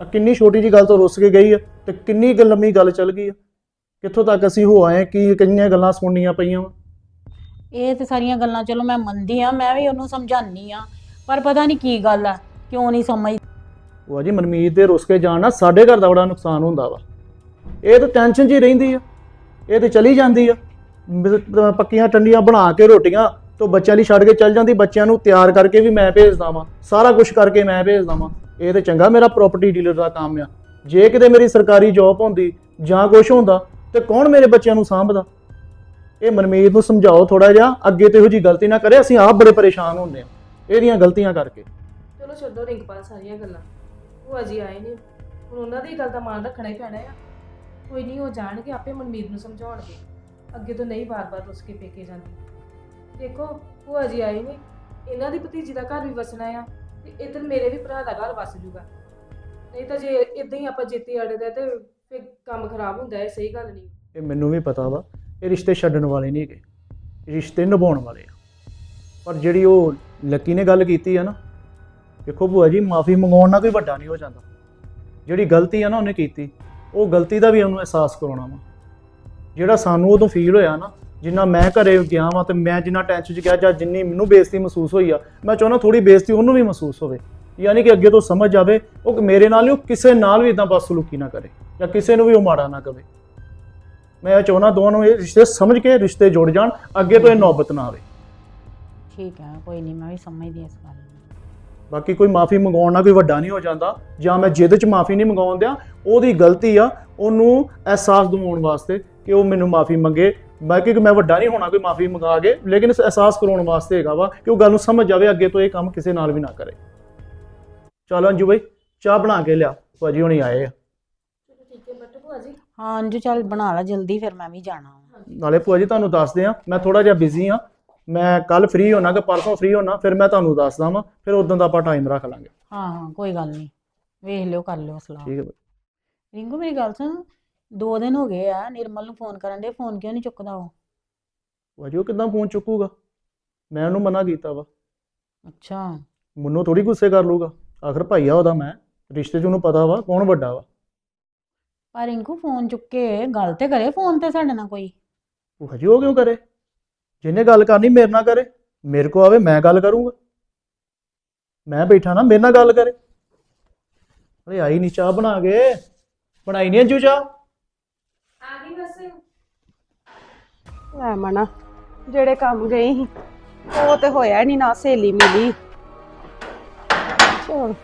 ਆਹ ਕਿੰਨੀ ਛੋਟੀ ਜੀ ਗੱਲ ਤੋਂ ਰੁੱਸ ਕੇ ਗਈ ਆ ਤੇ ਕਿੰਨੀ ਕੁ ਲੰਮੀ ਗੱਲ ਚੱਲ ਗਈ ਆ ਕਿੱਥੋਂ ਤੱਕ ਅਸੀਂ ਹੋ ਆਏ, ਕਿ ਕਿੰਨੀਆਂ ਗੱਲਾਂ ਸੁਣਨੀਆਂ ਪਈਆਂ ਵਾ? ਇਹ ਤੇ ਸਾਰੀਆਂ ਗੱਲਾਂ, ਚਲੋ ਮੈਂ ਮੰਨਦੀ ਆ ਮੈਂ ਵੀ ਉਹਨੂੰ ਸਮਝਾਨੀ ਆ ਪਰ ਪਤਾ ਨਹੀਂ ਕੀ ਗੱਲ ਆ। ਕਿਉਂ ਨਹੀਂ ਸਮਝ? ਉਹ ਜੀ ਮਨਮੀਤ ਦੇ ਰੁੱਸ ਕੇ ਜਾਣ ਨਾਲ ਸਾਡੇ ਘਰ ਦਾ ਬੜਾ ਨੁਕਸਾਨ ਹੁੰਦਾ ਵਾ। ਇਹ ਤਾਂ ਟੈਨਸ਼ਨ 'ਚ ਹੀ ਰਹਿੰਦੀ ਆ। ਇਹ ਤੇ ਚਲੀ ਜਾਂਦੀ ਆ। ਮ- ਪੱਕੀਆਂ ਟੰਡੀਆਂ ਬਣਾ ਕੇ ਰੋਟੀਆਂ ਤੋਂ ਬੱਚਿਆਂ ਲਈ ਛੱਡ ਕੇ ਚੱਲ ਜਾਂਦੀ, ਬੱਚਿਆਂ ਨੂੰ ਤਿਆਰ ਕਰਕੇ ਵੀ ਮੈਂ ਭੇਜਦਾ ਵਾਂ। ਸਾਰਾ ਕੁਝ ਕਰਕੇ ਮੈਂ ਭੇਜਦਾ ਵਾਂ। ਇਹ ਤੇ ਚੰਗਾ ਮੇਰਾ ਪ੍ਰਾਪਰਟੀ ਡੀਲਰ ਦਾ ਕੰਮ ਆ। ਜੇ ਕਿਤੇ ਮੇਰੀ ਸਰਕਾਰੀ ਜੌਬ ਹੁੰਦੀ ਜਾਂ ਕੁਝ ਹੁੰਦਾ, ਤੇ ਕੌਣ ਮੇਰੇ ਬੱਚਿਆਂ ਨੂੰ ਸਾਂਭਦਾ? ਇਹ ਮਨਮੀਤ ਨੂੰ ਸਮਝਾਓ ਥੋੜਾ ਜਿਹਾ। ਅੱਗੇ ਤੋਂ ਇਹੋ ਜੀ ਗਲਤੀ ਨਾ ਕਰੇ। ਅਸੀਂ ਆਪ ਬੜੇ ਪਰੇਸ਼ਾਨ ਹੁੰਦੇ ਆ ਇਹਦੀਆਂ ਗਲਤੀਆਂ ਕਰਕੇ। ਚਲੋ ਛੱਡੋ ਰਿੰਕਪਾਲ ਸਾਰੀਆਂ ਗੱਲਾਂ। ਭੂਆ ਜੀ ਆਏ ਨੇ। ਹੁਣ ਉਹਨਾਂ ਦੀ ਗੱਲ ਦਾ ਮਾਨ ਰੱਖਣਾ ਹੀ ਪੈਣਾ ਆ। ਕੋਈ ਨਹੀਂ, ਉਹ ਜਾਣਗੇ ਆਪੇ ਮਨਮੀਤ ਨੂੰ ਸਮਝਾਉਣਗੇ ਅੱਗੇ ਤੋਂ ਨਹੀਂ ਬਾਰ-ਬਾਰ ਉਸ ਪੇਕੇ ਜਾਂਦੀ। ਦੇਖੋ, ਭੂਆ ਜੀ ਆਏ ਨੇ। ਇਹਨਾਂ ਦੀ ਭਤੀਜੀ ਦਾ ਘਰ ਵੀ ਵਸਣਾ ਆ ਤੇ ਇੱਧਰ ਮੇਰੇ ਵੀ ਭਰਾ ਦਾ ਘਰ ਵਸ ਜੂਗਾ। ਨਹੀਂ ਤਾਂ ਜੇ ਇਦਾਂ ਹੀ ਆਪਾਂ ਜੇਤੀ ਅੜਦੇ ਤੇ ਫਿਰ ਕੰਮ ਖਰਾਬ ਹੁੰਦਾ ਹੈ ਸਹੀ ਗੱਲ ਨਹੀਂ। ਇਹ ਮੈਨੂੰ ਵੀ ਪਤਾ ਵਾ, ਇਹ ਰਿਸ਼ਤੇ ਛੱਡਣ ਵਾਲੇ ਨਹੀਂ ਹੈਗੇ। ਰਿਸ਼ਤੇ ਨਿਭਾਉਣ ਵਾਲੇ ਆ। ਪਰ ਜਿਹੜੀ ਉਹ ਲੱਕੀ ਨੇ ਗੱਲ ਕੀਤੀ ਆ ਨਾ ਦੇਖੋ ਭੂਆ ਜੀ, ਮਾਫੀ ਮੰਗਾਉਣ ਨਾਲ ਕੋਈ ਵੱਡਾ ਨਹੀਂ ਹੋ ਜਾਂਦਾ। ਜਿਹੜੀ ਗਲਤੀ ਆ ਨਾ ਉਹਨੇ ਕੀਤੀ, ਉਹ ਗਲਤੀ ਦਾ ਵੀ ਉਹਨੂੰ ਅਹਿਸਾਸ ਕਰਾਉਣਾ ਵਾ। ਜਿਹੜਾ ਸਾਨੂੰ ਉਦੋਂ ਫੀਲ ਹੋਇਆ ਨਾ, ਜਿੰਨਾ ਮੈਂ ਘਰੇ ਗਿਆ ਵਾਂ ਤੇ ਮੈਂ ਜਿੰਨਾ ਟੈਨਸ਼ਨ 'ਚ ਗਿਆ, ਜਾਂ ਜਿੰਨੀ ਮੈਨੂੰ ਬੇਇੱਜ਼ਤੀ ਮਹਿਸੂਸ ਹੋਈ ਆ, ਮੈਂ ਚਾਹੁੰਦਾ ਥੋੜੀ ਬੇਇੱਜ਼ਤੀ ਉਹਨੂੰ ਵੀ ਮਹਿਸੂਸ ਹੋਵੇ। ਯਾਨੀ ਕਿ ਅੱਗੇ ਤੋਂ ਸਮਝ ਆਵੇ, ਉਹ ਮੇਰੇ ਨਾਲ ਨਹੀਂ, ਉਹ ਕਿਸੇ ਨਾਲ ਵੀ ਇਦਾਂ ਬਦਸਲੂਕੀ ਨਾ ਕਰੇ, ਜਾਂ ਕਿਸੇ ਨੂੰ ਵੀ ਉਹ ਮਾੜਾ ਨਾ ਕਵੇ। ਮੈਂ ਚਾਹੁੰਦਾ ਦੋਵਾਂ ਨੂੰ ਇਹ ਰਿਸ਼ਤੇ ਸਮਝ ਕੇ ਰਿਸ਼ਤੇ ਜੁੜ ਜਾਣ, ਅੱਗੇ ਤੋਂ ਇਹ ਨੌਬਤ ਨਾ ਆਵੇ। ਠੀਕ ਹੈ ਕੋਈ ਨਹੀਂ, ਮੈਂ ਵੀ ਸਮਝਦੀ ਇਸ ਗੱਲ ਬਾਕੀ ਕੋਈ ਮਾਫੀ ਮੰਗਾਉਣ ਨਾਲ ਕੋਈ ਵੱਡਾ ਨਹੀਂ ਹੋ ਜਾਂਦਾ ਜਾਂ ਮੈਂ ਜਿੱਦ 'ਚ ਮਾਫੀ ਨਹੀਂ ਮੰਗਾਉਣ ਦਿਆਂ ਉਹਦੀ ਗਲਤੀ ਆ ਉਹਨੂੰ ਅਹਿਸਾਸ ਦਿਵਾਉਣ ਵਾਸਤੇ ਕਿ ਉਹ ਮੈਨੂੰ ਮਾਫੀ ਮੰਗੇ। ਬਾਕੀ ਕਿ ਮੈਂ ਵੱਡਾ ਨਹੀਂ ਹੋਣਾ ਕੋਈ ਮਾਫੀ ਮੰਗਾ ਕੇ ਲੇਕਿਨ ਇਸ ਅਹਿਸਾਸ ਕਰਾਉਣ ਵਾਸਤੇ ਹੈਗਾ ਵਾ ਕਿ ਉਹ ਗੱਲ ਨੂੰ ਸਮਝ ਜਾਵੇ ਅੱਗੇ ਤੋਂ ਇਹ ਕੰਮ ਕਿਸੇ ਨਾਲ ਵੀ ਨਾ ਕਰੇ। ਚਲੋ ਅੰਜੂ ਬਾਈ ਚਾਹ ਬਣਾ ਕੇ ਲਿਆ ਭਾਜੀ ਹੁਣੀ ਆਏ ਆ। ਚਲੋ ਠੀਕ ਹੈ ਬੱਟ ਅੰਜੂ ਚੱਲ ਬਣਾ ਲੈ ਜਲਦੀ ਫਿਰ ਮੈਂ ਵੀ ਜਾਣਾ। ਨਾਲੇ ਭੂਆ ਜੀ ਤੁਹਾਨੂੰ ਦੱਸਦੇ ਆ ਮੈਂ ਥੋੜਾ ਜਿਹਾ ਬਿਜ਼ੀ ਆ ਮੈਂ ਕੱਲ ਫ੍ਰੀ ਹੋਣਾ ਕਿ ਪਰਸੋਂ ਫ੍ਰੀ ਹੋਣਾ ਫਿਰ ਮੈਂ ਤੁਹਾਨੂੰ ਦੱਸਦਾ ਵਾਂ ਫਿਰ ਉਦੋਂ ਦਾ ਆਪਾਂ ਟਾਈਮ ਰੱਖ ਲਾਂਗੇ। ਹਾਂ ਹਾਂ ਕੋਈ ਗੱਲ ਨਹੀਂ। ਵੇਖ ਲਿਓ ਕਰ ਲਿਓ ਸਲਾਹ। ਠੀਕ ਹੈ ਬਾਈ। ਰਿੰਕੂ ਮੇਰੀ ਗੱਲ ਸੁਣ ਦੋ ਦਿਨ ਹੋ ਗਏ ਆ ਨਿਰਮਲ ਨੂੰ ਫੋਨ ਕਰਨ ਦੇ ਫੋਨ ਕਿਉਂ ਨਹੀਂ ਚੁੱਕਦਾ ਉਹ? ਭੂਆ ਜੀ ਉਹ ਕਿਦਾਂ ਫੋਨ ਚੁੱਕੂਗਾ? ਮੈਂ ਉਹਨੂੰ ਮਨਾ ਕੀਤਾ ਵਾ। ਅੱਛਾ। ਮੈਨੂੰ ਥੋੜੀ ਗੁੱਸੇ ਕਰ ਲੂਗਾ ਆਖਰ ਭਾਈਆ ਉਹਦਾ ਮੈਂ ਰਿਸ਼ਤੇ 'ਚ ਉਹਨੂੰ ਪਤਾ ਵਾ ਕੌਣ ਵੱਡਾ ਵਾ। ਪਰ ਰਿੰਕੂ ਫੋਨ ਚੁੱਕੇ ਗੱਲ ਤੇ ਕਰੇ ਫੋਨ ਤੇ ਸਾਡੇ ਨਾਲ ਕੋਈ? ਭੂਆ ਜੀ ਉਹ ਕਿਉਂ ਕਰੇ? ਜਿਹਨੇ ਗੱਲ ਕਰਨੀ ਮੇਰੇ ਨਾਲ ਕਰੇ ਮੇਰੇ ਕੋ ਆਵੇ ਮੈਂ ਗੱਲ ਕਰੂੰਗਾ। ਮੈਂ ਬੈਠਾ ਨਾ ਮੇਰੇ ਨਾਲ ਗੱਲ ਕਰੇ। ਅਰੇ ਆਈ ਨਹੀਂ ਚਾਹ ਬਣਾ ਕੇ ਬਣਾਈ ਨਹੀਂ ਅੰਜੂ ਚਾਹ? ਆ ਗਈ ਬਸ। ਲੈ ਮਨਾ ਜਿਹੜੇ ਕੰਮ ਗਈ ਸੀ ਉਹ ਤੇ ਹੋਇਆ ਨਹੀਂ ਨਾ ਸਹੇਲੀ ਮਿਲੀ ਚਲ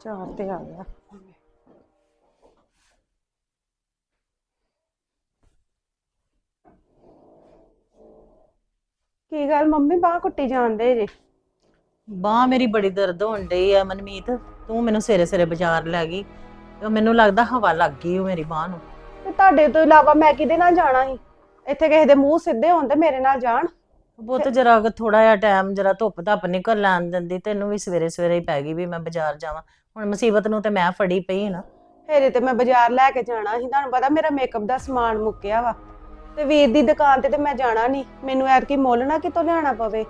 ਚਾਰ ਤੇ ਆ ਗਿਆ। ਕੀ ਗੱਲ ਮੰਮੀ ਬਾਹ ਕੁੱਟੀ ਜਾਂਦੇ ਜੇ? ਬਾਹ ਮੇਰੀ ਬੜੀ ਦਰਦ ਹੋਣ ਡਈ ਆ ਮਨਮੀਤ ਤੂੰ ਮੈਨੂੰ ਸਵੇਰੇ ਸਵੇਰੇ ਬਾਜ਼ਾਰ ਲੈ ਗਈ ਤੇ ਮੈਨੂੰ ਲੱਗਦਾ ਹਵਾ ਲੱਗ ਗਈ ਉਹ ਮੇਰੀ ਬਾਹ ਨੂੰ। ਤੇ ਤੁਹਾਡੇ ਤੋਂ ਇਲਾਵਾ ਮੈਂ ਕਿਹਦੇ ਨਾਲ ਜਾਣਾ ਸੀ? ਇੱਥੇ ਕਿਸੇ ਦੇ ਮੂੰਹ ਸਿੱਧੇ ਹੋਣ ਤੇ ਮੇਰੇ ਨਾਲ ਜਾਣ। ਬਹੁਤ ਜਰਾ ਥੋੜਾ ਜਿਹਾ ਟਾਈਮ ਜਰਾ ਧੁੱਪ ਧੱਪ ਨਿਕਲ ਲੈਣ ਦਿੰਦੀ ਤੈਨੂੰ ਵੀ ਸਵੇਰੇ ਸਵੇਰੇ ਹੀ ਪੈ ਗਈ ਵੀ ਮੈਂ ਬਾਜ਼ਾਰ ਜਾਵਾਂ। ਹੁਣ ਮੁਸੀਬਤ ਨੂੰ ਤੇ ਮੈਂ ਫੜੀ ਪਈ ਨਾ। ਫੇਰੇ ਤੇ ਮੈਂ ਬਾਜ਼ਾਰ ਲੈ ਕੇ ਜਾਣਾ ਸੀ ਤੁਹਾਨੂੰ ਪਤਾ ਮੇਰਾ ਮੇਕਅਪ ਦਾ ਸਮਾਨ ਮੁੱਕਿਆ ਵਾ। ਤੇ ਵੀਰ ਦੀ ਦੁਕਾਨ ਤੇ ਤੇ ਮੈਂ ਜਾਣਾ ਨਹੀਂ। ਮੈਨੂੰ ਐਤਕੀ ਮੁੱਲ ਨਾ ਕਿਤੋਂ ਲਿਆਣਾ ਪਵੇ।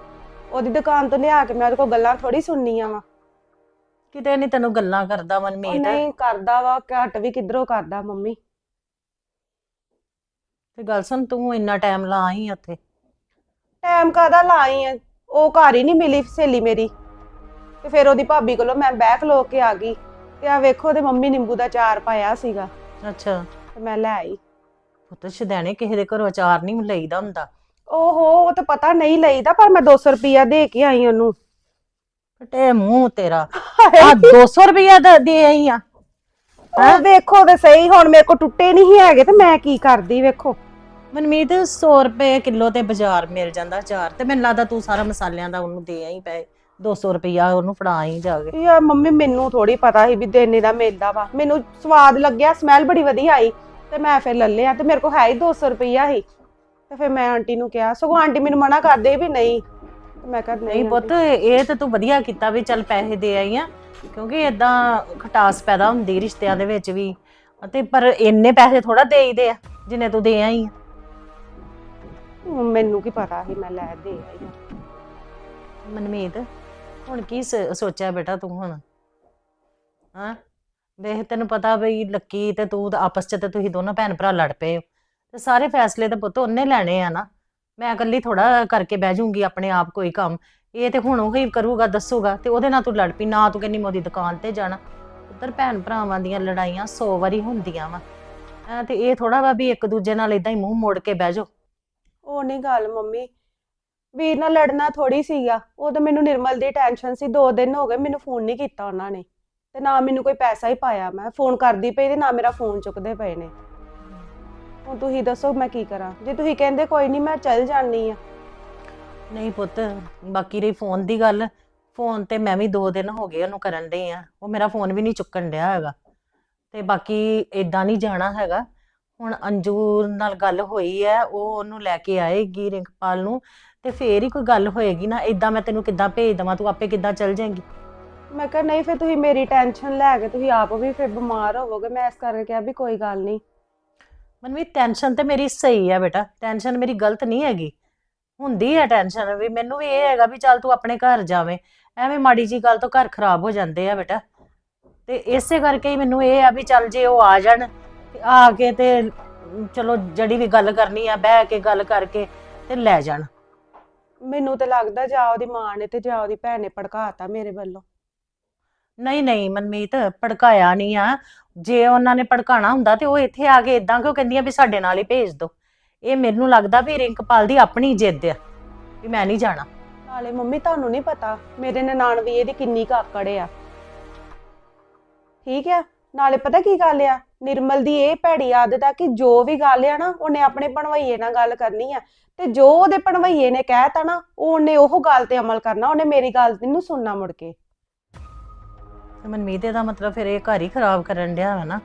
ਉਹਦੀ ਦੁਕਾਨ ਤੋਂ ਲਿਆ ਕੇ ਮੈਂ ਉਹਦੇ ਕੋਲ ਗੱਲਾਂ ਥੋੜੀ ਸੁਣਨੀਆਂ ਵਾ। ਕਿਤੇ ਨਹੀਂ ਤੈਨੂੰ ਗੱਲਾਂ ਕਰਦਾ ਉਹ ਮਨਮੀਤ ਨਹੀਂ ਕਰਦਾ ਵਾ ਘੱਟ ਵੀ ਕਿਧਰੋਂ ਕਰਦਾ ਮੰਮੀ। ਤੇ ਗੱਲ ਸੁਣ ਤੂੰ ਇੰਨਾ ਟਾਈਮ ਲਾ ਆਈ ਉੱਥੇ। ਟਾਈਮ ਕਾਦਾ ਲਾਈ ਐ ਉਹ ਘਰ ਹੀ ਨਹੀਂ ਮਿਲੀ ਸਹੇਲੀ ਮੇਰੀ। ਤੇ ਫਿਰ ਉਹਦੀ ਭਾਬੀ ਕੋਲੋਂ ਮੈਂ ਬੈਗ ਖਲੋ ਕੇ ਆ ਗਈ। ਤੇ ਆ ਵੇਖੋ ਉਹਦੇ ਮੰਮੀ ਨਿੰਬੂ ਦਾ ਚਾਰ ਪਾਇਆ ਸੀਗਾ। ਅੱਛਾ। ਤੇ ਮੈਂ ਲੈ ਆਈ। ਪੁੱਤ ਸ਼ਦੈਣੇ ਕਿਸੇ ਦੇ ਘਰੋਂ ਅਚਾਰ ਨਹੀਂ ਲਈਦਾ ਹੁੰਦਾ। ਓਹੋ ਉਹ ਤਾਂ ਪਤਾ ਨਹੀਂ ਲਈਦਾ ਪਰ ਮੈਂ 200 ਰੁਪਿਆ ਦੇ ਕੇ ਆਈ ਉਹਨੂੰ। ਫਟੇ ਮੂੰਹ ਤੇਰਾ। ਆ 200 ਰੁਪਇਆ ਦਾ ਦੇ ਆਈ ਆ। ਉਹ ਵੇਖੋ ਤੇ ਸਹੀ ਹੁਣ ਮੇਰੇ ਕੋ ਟੁੱਟੇ ਨਹੀਂ ਹੈਗੇ ਤੇ ਮੈਂ ਕੀ ਕਰਦੀ ਵੇਖੋ। ਮਨਮੀਤ 100 ਰੁਪਏ ਕਿਲੋ ਤੇ ਬਾਜ਼ਾਰ ਮਿਲ ਜਾਂਦਾ ਅਚਾਰ ਤੇ ਮੈਨੂੰ ਲੱਗਦਾ ਤੂੰ ਸਾਰਾ ਮਸਾਲਿਆਂ ਦਾ ਉਹਨੂੰ ਦੇ ਆਈ ਪਏ। 200 ਰੁਪਇਆ ਉਹਨੂੰ ਫੜਾ ਆਈ ਜਾ ਕੇ ਯਾਰ ਮੰਮੀ ਮੈਨੂੰ ਥੋੜੀ ਪਤਾ ਸੀ ਵੀ ਦੇਨੇ ਦਾ ਮਿਲਦਾ ਵਾ। ਮੈਨੂੰ ਸਵਾਦ ਲੱਗਿਆ ਸਮੈਲ ਬੜੀ ਵਧੀਆ ਆਈ। ਤੇ ਮੈਂ ਫਿਰ ਲੈ ਲਿਆ ਤੇ ਮੇਰੇ ਕੋ ਹੈ ਹੀ 200 ਰੁਪਈਆ ਹੀ ਤੇ ਫਿਰ ਮੈਂ ਆਂਟੀ ਨੂੰ ਕਿਹਾ ਸਗੋਂ ਆਂਟੀ ਮੈਨੂੰ ਮਨਾ ਕਰਦੇ ਵੀ ਨਹੀਂ। ਤੇ ਮੈਂ ਕਿਹਾ ਨਹੀਂ ਪੁੱਤ ਇਹ ਤੇ ਤੂੰ ਵਧੀਆ ਕੀਤਾ ਵੀ ਚੱਲ ਪੈਸੇ ਦੇ ਆਈ ਆ ਕਿਉਂਕਿ ਇਦਾਂ ਖਟਾਸ ਪੈਦਾ ਹੁੰਦੀ ਰਿਸ਼ਤਿਆਂ ਦੇ ਵਿੱਚ ਵੀ। ਅਤੇ ਪਰ ਇੰਨੇ ਪੈਸੇ ਥੋੜਾ ਦੇਈਦੇ ਆ ਜਿੰਨੇ ਤੂੰ ਦੇ ਆਈ ਆ। ਮੈਨੂੰ ਕੀ ਪਤਾ ਸੀ ਮੈਂ ਲੈ ਦੇ ਆਈ ਆ। ਮਨਮੀਤ ਹੁਣ ਕੀ ਸ- ਸੋਚਿਆ ਬੇਟਾ ਤੂੰ ਹੁਣ? ਹਾਂ? ਵੇਖ ਤੈਨੂੰ ਪਤਾ ਬਈ ਲੱਕੀ ਤੇ ਤੂੰ ਤਾਂ ਆਪਸ ਚ ਤੇ ਤੁਸੀਂ ਦੋਨੋਂ ਭੈਣ ਭਰਾ ਲੜ ਪਏ ਹੋ। ਤੇ ਸਾਰੇ ਫੈਸਲੇ ਤਾਂ ਪੁੱਤ ਉਹਨੇ ਲੈਣੇ ਆ ਨਾ। ਮੈਂ ਇਕੱਲੀ ਥੋੜਾ ਕਰਕੇ ਬਹਿ ਜਾਊਂਗੀ ਆਪਣੇ ਆਪ ਕੋਈ ਕੰਮ। ਇਹ ਤੇ ਹੁਣ ਉਹੀ ਕਰੂਗਾ, ਦੱਸੂਗਾ ਤੇ ਉਹਦੇ ਨਾਲ ਤੂੰ ਲੜ ਪਈ, ਨਾ ਤੂੰ ਕਹਿੰਦੀ ਮੋਦੀ ਦੁਕਾਨ ਤੇ ਜਾਣਾ। ਉੱਧਰ ਭੈਣ ਭਰਾਵਾਂ ਦੀਆਂ ਲੜਾਈਆਂ 100 ਵਾਰੀ ਹੁੰਦੀਆਂ ਵਾ। ਤੇ ਇਹ ਥੋੜਾ ਵਾ ਵੀ ਇੱਕ ਦੂਜੇ ਨਾਲ ਇਦਾਂ ਹੀ ਮੂੰਹ ਮੋੜ ਕੇ ਬਹਿ ਜਾਓ। ਉਹ ਨਹੀਂ ਗੱਲ ਮੰਮੀ। ਵੀਰ ਨਾਲ ਲੜਨਾ ਥੋੜੀ ਸੀਗਾ। ਉਹ ਤਾਂ ਮੈਨੂੰ ਨਿਰਮਲ ਦੀ ਟੈਨਸ਼ਨ ਸੀ। ਦੋ ਦਿਨ ਹੋ ਗਏ, ਮੈਨੂੰ ਫੋਨ ਨਹੀਂ ਕੀਤਾ ਉਹਨਾਂ ਨੇ। ਤੇ ਨਾ ਮੈਨੂੰ ਕੋਈ ਪੈਸਾ ਹੀ ਪਾਇਆ। ਮੈਂ ਫੋਨ ਕਰਦੀ ਪਈ ਤੇ ਨਾ ਮੇਰਾ ਫੋਨ ਚੁੱਕਦੇ ਪਏ ਨੇ। ਹੁਣ ਤੁਸੀਂ ਦੱਸੋ ਮੈਂ ਕੀ ਕਰਾਂ? ਜੇ ਤੁਸੀਂ ਕਹਿੰਦੇ ਕੋਈ ਨਹੀਂ ਮੈਂ ਚੱਲ ਜਾਣੀ ਆ। ਨਹੀਂ ਪੁੱਤ, ਬਾਕੀ ਰਹੀ ਫੋਨ ਦੀ ਗੱਲ। ਫੋਨ ਤੇ ਮੈਂ ਵੀ 2 ਦਿਨ ਹੋ ਗਏ ਉਹਨੂੰ ਕਰਨ ਦੇ ਆ। ਉਹ ਮੇਰਾ ਫੋਨ ਵੀ ਨਹੀਂ ਚੁੱਕਣ ਡਿਆ ਹੈਗਾ। ਤੇ ਬਾਕੀ ਇਦਾਂ ਨਹੀਂ ਜਾਣਾ ਹੈਗਾ। ਹੁਣ ਅੰਜੂ ਨਾਲ ਗੱਲ ਹੋਈ ਹੈ ਉਹ ਉਹਨੂੰ ਲੈ ਕੇ ਆਏਗੀ ਰਿੰਕਪਾਲ ਨੂੰ। ਤੇ ਫੇਰ ਹੀ ਕੋਈ ਗੱਲ ਹੋਏਗੀ ਨਾ। ਇਦਾਂ ਮੈਂ ਤੈਨੂੰ ਕਿੱਦਾਂ ਭੇਜ ਦਵਾਂ? ਤੂੰ ਆਪੇ ਕਿੱਦਾਂ ਚੱਲ ਜਾਏਂਗੀ? ਮੈਂ ਕਿਹਾ ਨਹੀਂ ਫਿਰ ਤੁਸੀਂ ਮੇਰੀ ਟੈਨਸ਼ਨ ਲੈ ਕੇ ਤੁਸੀਂ ਆਪ ਵੀ ਫਿਰ ਬਿਮਾਰ ਹੋਵੋਗੇ। ਮੈਂ ਇਸ ਕਰਕੇ ਕਿਹਾ ਵੀ ਕੋਈ ਗੱਲ ਨਹੀਂ। ਮਨਵੀਰ ਟੈਨਸ਼ਨ ਤੇ ਮੇਰੀ ਸਹੀ ਹੈ ਬੇਟਾ। ਟੈਨਸ਼ਨ ਮੇਰੀ ਗਲਤ ਨਹੀਂ ਹੈਗੀ। ਹੁੰਦੀ ਹੈ ਟੈਨਸ਼ਨ ਵੀ। ਮੈਨੂੰ ਵੀ ਇਹ ਹੈਗਾ ਵੀ ਚੱਲ ਤੂੰ ਆਪਣੇ ਘਰ ਜਾਵੇਂ। ਐਵੇਂ ਮਾੜੀ ਜੀ ਗੱਲ ਤੋਂ ਘਰ ਖਰਾਬ ਹੋ ਜਾਂਦੇ ਆ ਬੇਟਾ। ਤੇ ਇਸੇ ਕਰਕੇ ਹੀ ਮੈਨੂੰ ਇਹ ਆ ਵੀ ਚੱਲ ਜੇ ਉਹ ਆ ਜਾਣ ਤੇ ਆ ਕੇ ਤੇ ਚਲੋ ਜਿਹੜੀ ਵੀ ਗੱਲ ਕਰਨੀ ਆ ਬਹਿ ਕੇ ਗੱਲ ਕਰਕੇ ਤੇ ਲੈ ਜਾਣ। ਮੈਨੂੰ ਤੇ ਲੱਗਦਾ ਜਾਂ ਉਹਦੀ ਮਾਂ ਨੇ ਤੇ ਜਾਂ ਉਹਦੀ ਭੈਣ ਨੇ ਭੜਕਾਤਾ ਮੇਰੇ ਵੱਲੋਂ। ਨਹੀਂ ਨਹੀਂ ਮਨਮੀਤ, ਭੜਕਾਇਆ ਨਹੀਂ ਆ। ਜੇ ਉਹਨਾਂ ਨੇ ਭੜਕਾਣਾ ਹੁੰਦਾ ਤੇ ਉਹ ਇੱਥੇ ਆ ਕੇ ਇਦਾਂ ਕਿਉਂ ਕਹਿੰਦੀਆਂ ਵੀ ਸਾਡੇ ਨਾਲ ਹੀ ਭੇਜ ਦਿਓ ਇਹ ਮੈਨੂੰ ਲੱਗਦਾ ਵੀ ਰਿੰਕਪਾਲ ਦੀ ਆਪਣੀ ਜਿੱਦ ਆ ਵੀ ਮੈਂ ਨਹੀਂ ਜਾਣਾ। ਨਾਲੇ ਮੰਮੀ, ਤੁਹਾਨੂੰ ਨਹੀਂ ਪਤਾ, ਮੇਰੇ ਨਨਾਣ ਵੀ ਇਹਦੀ ਕਿੰਨੀ ਕਾਕੜ ਆ। ਠੀਕ ਆ? ਨਾਲੇ ਪਤਾ ਕੀ ਗੱਲ ਆ? ਨਿਰਮਲ ਦੀ ਇਹ ਭੈੜੀ ਆਦਤ ਆ ਕਿ ਜੋ ਵੀ ਗੱਲ ਆ ਨਾ, ਉਹਨੇ ਆਪਣੇ ਭਣਵਈਏ ਨਾਲ ਗੱਲ ਕਰਨੀ ਆ। ਤੇ ਜੋ ਉਹਦੇ ਭਣਵਈਏ ਨੇ ਕਹਿਤਾ ਨਾ, ਉਹਨੇ ਉਹ ਗੱਲ ਤੇ ਅਮਲ ਕਰਨਾ, ਉਹਨੇ ਮੇਰੀ ਗੱਲ ਨੂੰ ਸੁਣਨਾ ਮੁੜ ਕੇ। ਤੇ ਮਨਮੀਤ ਇਹਦਾ ਮਤਲਬ ਫਿਰ ਇਹ ਘਰ ਹੀ ਖਰਾਬ ਕਰਨ ਡਿਆ ਵਾ ਨਾ।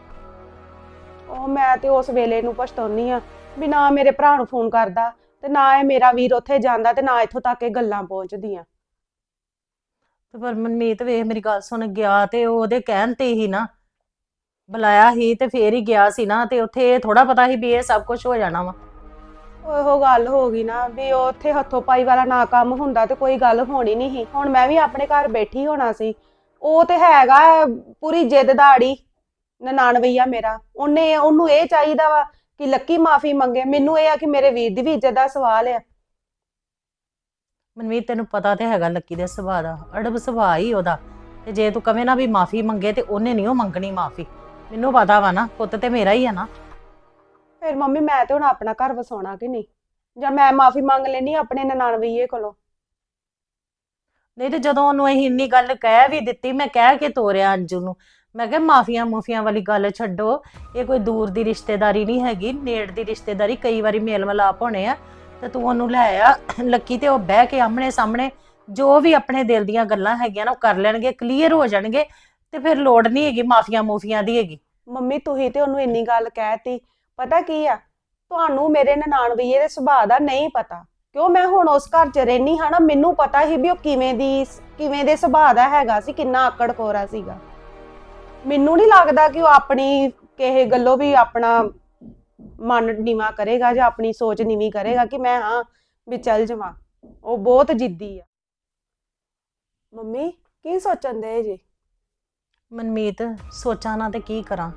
ਉਹ ਮੈਂ ਤੇ ਉਸ ਵੇਲੇ ਨੂੰ ਪਛਤਾਉਣੀ ਆ ਵੀ ਨਾ ਮੇਰੇ ਭਰਾ ਨੂੰ ਫੋਨ ਕਰਦਾ ਤੇ ਨਾ ਇਹ ਮੇਰਾ ਵੀਰ ਉੱਥੇ ਜਾਂਦਾ ਤੇ ਨਾ ਇੱਥੋਂ ਤੱਕ ਇਹ ਗੱਲਾਂ ਪਹੁੰਚਦੀਆਂ। ਤੇ ਪਰ ਮਨਮੀਤ ਵੇਖ ਮੇਰੀ ਗੱਲ ਸੁਣ ਗਿਆ ਤੇ ਉਹ ਉਹਦੇ ਕਹਿਣ ਤੇ ਹੀ ਨਾ ਬੁਲਾਇਆ ਹੀ ਤੇ ਫੇਰ ਹੀ ਗਿਆ ਸੀ ਨਾ ਤੇ ਉੱਥੇ ਇਹ ਥੋੜਾ ਪਤਾ ਸੀ ਵੀ ਇਹ ਸਭ ਕੁਝ ਹੋ ਜਾਣਾ ਵਾ। ਉਹ ਗੱਲ ਹੋ ਗਈ ਨਾ ਵੀ ਉਹ ਉੱਥੇ ਹੱਥੋਂ ਪਾਈ ਵਾਲਾ ਨਾ ਕੰਮ ਹੁੰਦਾ ਤੇ ਕੋਈ ਗੱਲ ਹੋਣੀ ਨਹੀਂ ਸੀ। ਹੁਣ ਮੈਂ ਵੀ ਆਪਣੇ ਘਰ ਬੈਠੀ ਹੋਣਾ ਸੀ ਉਹ ਤੇ ਹੈਗਾ ਪੂਰੀ ਜਿੱਦ ਦਾੜੀ ਨਨਾਣਵਈਆ ਮੇਰਾ। ਉਹਨੇ ਉਹਨੂੰ ਇਹ ਚਾਹੀਦਾ ਵਾ ਕਿ ਲੱਕੀ ਮਾਫੀ ਮੰਗੇ। ਮੈਨੂੰ ਇਹ ਆ ਕਿ ਮੇਰੇ ਵੀਰ ਦੀ ਵੀ ਇੱਜ਼ਤ ਦਾ ਸਵਾਲ ਆ। ਮਨਮੀਤ ਤੈਨੂੰ ਪਤਾ ਤੇ ਹੈਗਾ ਲੱਕੀ ਦੇ ਸੁਭਾਅ ਦਾ। ਅੜਬ ਸੁਭਾਅ ਹੀ ਉਹਦਾ। ਤੇ ਜੇ ਤੂੰ ਕਵੇਂ ਨਾ ਵੀ ਮਾਫੀ ਮੰਗੇ ਤੇ ਉਹਨੇ ਨਹੀਂ ਉਹ ਮੰਗਣੀ ਮਾਫੀ। ਮੈਨੂੰ ਪਤਾ ਵਾ ਨਾ ਪੁੱਤ ਤੇ ਮੇਰਾ ਹੀ ਆ ਨਾ। ਫਿਰ ਮੰਮੀ ਮੈਂ ਤੇ ਹੁਣ ਆਪਣਾ ਘਰ ਵਸਾਉਣਾ ਕਿ ਨਹੀਂ? ਜਾਂ ਮੈਂ ਮਾਫੀ ਮੰਗ ਲੈਣੀ ਆਪਣੇ ਨਨਾਣਵਈਏ ਕੋਲੋਂ? ਨਹੀਂ ਤੇ ਜਦੋਂ ਉਹਨੂੰ ਅਸੀਂ ਇੰਨੀ ਗੱਲ ਕਹਿ ਵੀ ਦਿੱਤੀ, ਮੈਂ ਕਹਿ ਕੇ ਤੋਰਿਆ ਅੰਜੂ ਨੂੰ। ਮੈਂ ਕਿਹਾ, ਮਾਫੀਆਂ ਮੂਫੀਆਂ ਵਾਲੀ ਗੱਲ ਛੱਡੋ। ਇਹ ਕੋਈ ਦੂਰ ਦੀ ਰਿਸ਼ਤੇਦਾਰੀ ਨਹੀਂ ਹੈਗੀ, ਨੇੜ ਦੀ ਰਿਸ਼ਤੇਦਾਰੀ ਕਈ ਵਾਰੀ ਮੇਲ ਮਲਾਪ ਹੋਣੇ ਆ। ਤੇ ਤੂੰ ਉਹਨੂੰ ਲੈ ਆ ਲੱਕੀ ਤੇ ਉਹ ਬਹਿ ਕੇ ਆਮਣੇ ਸਾਹਮਣੇ ਜੋ ਵੀ ਆਪਣੇ ਦਿਲ ਦੀਆਂ ਗੱਲਾਂ ਹੈਗੀਆਂ ਨਾ ਉਹ ਕਰ ਲੈਣਗੇ ਕਲੀਅਰ ਹੋ ਜਾਣਗੇ ਤੇ ਫਿਰ ਲੋੜ ਨਹੀਂ ਹੈਗੀ ਮਾਫੀਆਂ ਮੂਫੀਆਂ ਦੀ ਹੈਗੀ। ਮੰਮੀ, ਤੁਸੀਂ ਤੇ ਉਹਨੂੰ ਇੰਨੀ ਗੱਲ ਕਹਿਤੀ। ਪਤਾ ਕੀ ਆ? ਤੁਹਾਨੂੰ ਮੇਰੇ ਨਨਾਣਵਈਏ ਦੇ ਸੁਭਾਅ ਦਾ ਨਹੀਂ ਪਤਾ। ਕਿਉਂ ਮੈਂ ਹੁਣ ਉਸ ਘਰ 'ਚ ਰਹਿਨੀ ਹਾਂ ਨਾ, ਮੈਨੂੰ ਪਤਾ ਹੀ ਵੀ ਉਹ ਕਿਵੇਂ ਦੀ ਕਿਵੇਂ ਦੇ ਸੁਭਾਅ ਦਾ ਹੈਗਾ ਸੀ, ਕਿੰਨਾ ਆਕੜ ਕੋਰਾ ਸੀਗਾ। ਮੈਨੂੰ ਨਹੀਂ ਲੱਗਦਾ ਕਿ ਉਹ ਆਪਣੀ ਕਿਸੇ ਗੱਲੋਂ ਵੀ ਆਪਣਾ ਮਨ ਨੀਵਾ ਕਰੇਗਾ ਜਾਂ ਆਪਣੀ ਸੋਚ ਨੀਵੀਂ ਕਰੇਗਾ ਕਿ ਮੈਂ ਹਾਂ ਵੀ ਚੱਲ ਜਾਵਾਂ। ਉਹ ਬਹੁਤ ਜਿੱਦੀ ਆ। ਮੰਮੀ, ਕੀ ਸੋਚਣ ਦੇ ਜੀ? ਮਨਮੀਤ, ਸੋਚਾਂ ਨਾ ਤੇ ਕੀ ਕਰਾਂ?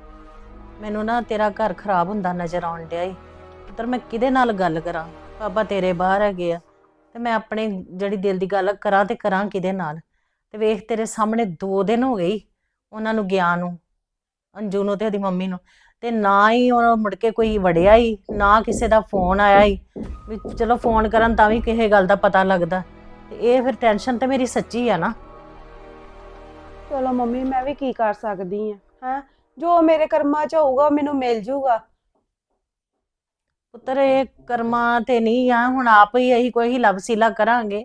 ਮੈਨੂੰ ਨਾ ਤੇਰਾ ਘਰ ਖਰਾਬ ਹੁੰਦਾ ਨਜ਼ਰ ਆਉਣ ਡਿਆ ਈ। ਪੁੱਤਰ ਮੈਂ ਕਿਹਦੇ ਨਾਲ ਗੱਲ ਕਰਾਂ? ਬਾਬਾ ਤੇਰੇ ਬਾਹਰ ਹੈਗੇ ਆ, ਤੇ ਮੈਂ ਆਪਣੇ ਜਿਹੜੀ ਦਿਲ ਦੀ ਗੱਲ ਕਰਾਂ ਤੇ ਕਰਾਂ ਕਿਹਦੇ ਨਾਲ? ਤੇ ਵੇਖ ਤੇਰੇ ਸਾਹਮਣੇ 2 ਦਿਨ ਹੋ ਗਏ ਈ ਉਹਨਾਂ ਨੂੰ ਗਿਆ ਨੂੰ, ਅੰਜੂ ਨੂੰ ਤੇ ਉਹਦੀ ਮੰਮੀ ਨੂੰ, ਤੇ ਨਾ ਹੀ ਉਹ ਮੁੜ ਕੇ ਕੋਈ ਵੜਿਆ ਹੀ ਨਾ ਕਿਸੇ ਦਾ ਫੋਨ ਆਇਆ ਹੀ ਵੀ ਚਲੋ ਫੋਨ ਕਰਨ ਤਾਂ ਵੀ ਕਿਸੇ ਗੱਲ ਦਾ ਪਤਾ ਲੱਗਦਾ, ਤੇ ਇਹ ਫਿਰ ਟੈਨਸ਼ਨ ਤੇ ਮੇਰੀ ਸੱਚੀ ਆ ਨਾ। ਚਲੋ ਮੰਮੀ ਮੈਂ ਵੀ ਕੀ ਕਰ ਸਕਦੀ ਆ, ਹੈ? ਜੋ ਮੇਰੇ ਕਰਮਾਂ 'ਚ ਹੋਊਗਾ ਉਹ ਮੈਨੂੰ ਮਿਲ ਜੂਗਾ। ਪੁੱਤਰ ਇਹ ਕਰਮਾਂ ਤੇ ਨਹੀਂ ਆ ਹੁਣ ਆਪ ਹੀ ਅਸੀਂ ਕੋਈ ਹਿਲਾ ਵਸੀਲਾ ਕਰਾਂਗੇ।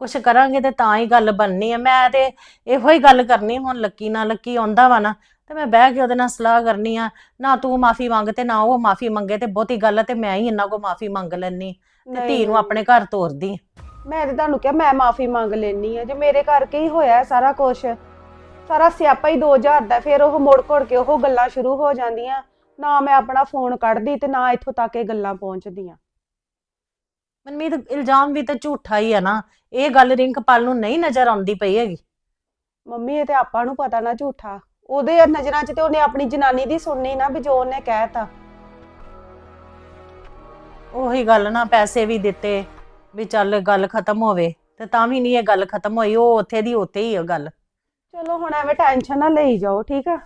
ਕੁਛ ਕਰਾਂਗੇ ਤੇ ਤਾਂ ਹੀ ਗੱਲ ਬਣਨੀ ਆ। ਮੈਂ ਤੇ ਇਹੋ ਹੀ ਗੱਲ ਕਰਨੀ ਹੁਣ ਲੱਕੀ ਨਾਲ ਲੱਕੀ ਆਉਂਦਾ ਵਾ ਨਾ ਤੇ ਮੈਂ ਬਹਿ ਕੇ ਉਹਦੇ ਨਾਲ ਸਲਾਹ ਕਰਨੀ ਆ। ਨਾ ਤੂੰ ਮਾਫੀ ਮੰਗ ਤੇ ਨਾ ਉਹ ਮਾਫੀ ਮੰਗੇ ਤੇ ਬਹੁਤੀ ਗੱਲ ਆ ਤੇ ਮੈਂ ਹੀ ਇਹਨਾਂ ਕੋ ਮਾਫੀ ਮੰਗ ਲੈਣੀ ਤੇ ਧੀ ਨੂੰ। ਆਪਣੇ ਘਰ ਤੋਰਦੀ ਮੈਂ ਤੇ ਤੁਹਾਨੂੰ ਕਿਹਾ ਮੈਂ ਮਾਫੀ ਮੰਗ ਲੈਣੀ ਆ ਜੇ ਮੇਰੇ ਕਰਕੇ ਹੀ ਹੋਇਆ ਹੈ ਸਾਰਾ ਕੁਝ ਸਾਰਾ ਸਿਆਪਾ ਹੀ 2000 ਦਾ ਫਿਰ ਉਹ ਮੁੜ ਘੁੜ ਕੇ ਉਹ ਗੱਲਾਂ ਸ਼ੁਰੂ ਹੋ ਜਾਂਦੀਆਂ। ਨਾ ਮੈਂ ਆਪਣਾ ਫੋਨ ਕੱਢਦੀ ਤੇ ਨਾ ਇੱਥੋਂ ਤੱਕ ਇਹ ਗੱਲਾਂ ਪਹੁੰਚਦੀਆਂ। ਮਨਮੀਤ ਇਲਜ਼ਾਮ ਵੀ ਤੇ ਝੂਠਾ ਹੀ ਆ ਨਾ। ਇਹ ਗੱਲ ਰਿੰਕਪਾਲ ਨੂੰ ਨਹੀਂ ਨਜ਼ਰ ਆਉਂਦੀ ਪਈ ਹੈਗੀ। ਮੰਮੀ ਇਹ ਤੇ ਆਪਾਂ ਨੂੰ ਪਤਾ ਨਾ ਝੂਠਾ। ਉਹਦੇ ਨਜ਼ਰਾਂ 'ਚ ਤੇ ਉਹਨੇ ਆਪਣੀ ਜਨਾਨੀ ਦੀ ਸੁਣਨੀ ਨਾ ਵੀ ਜੋ ਉਹਨੇ ਕਹਿਤਾ। ਉਹੀ ਗੱਲ ਨਾ ਪੈਸੇ ਵੀ ਦਿੱਤੇ ਵੀ ਚੱਲ ਗੱਲ ਖਤਮ ਹੋਵੇ। ਤੇ ਤਾਂ ਵੀ ਨਹੀਂ ਇਹ ਗੱਲ ਖਤਮ ਹੋਈ ਉਹ ਉੱਥੇ ਦੀ ਉੱਥੇ ਹੀ ਆ ਗੱਲ। ਚਲੋ ਹੁਣ ਐਵੇਂ ਟੈਨਸ਼ਨ ਨਾ ਲਈ ਜਾਓ ਠੀਕ ਆ?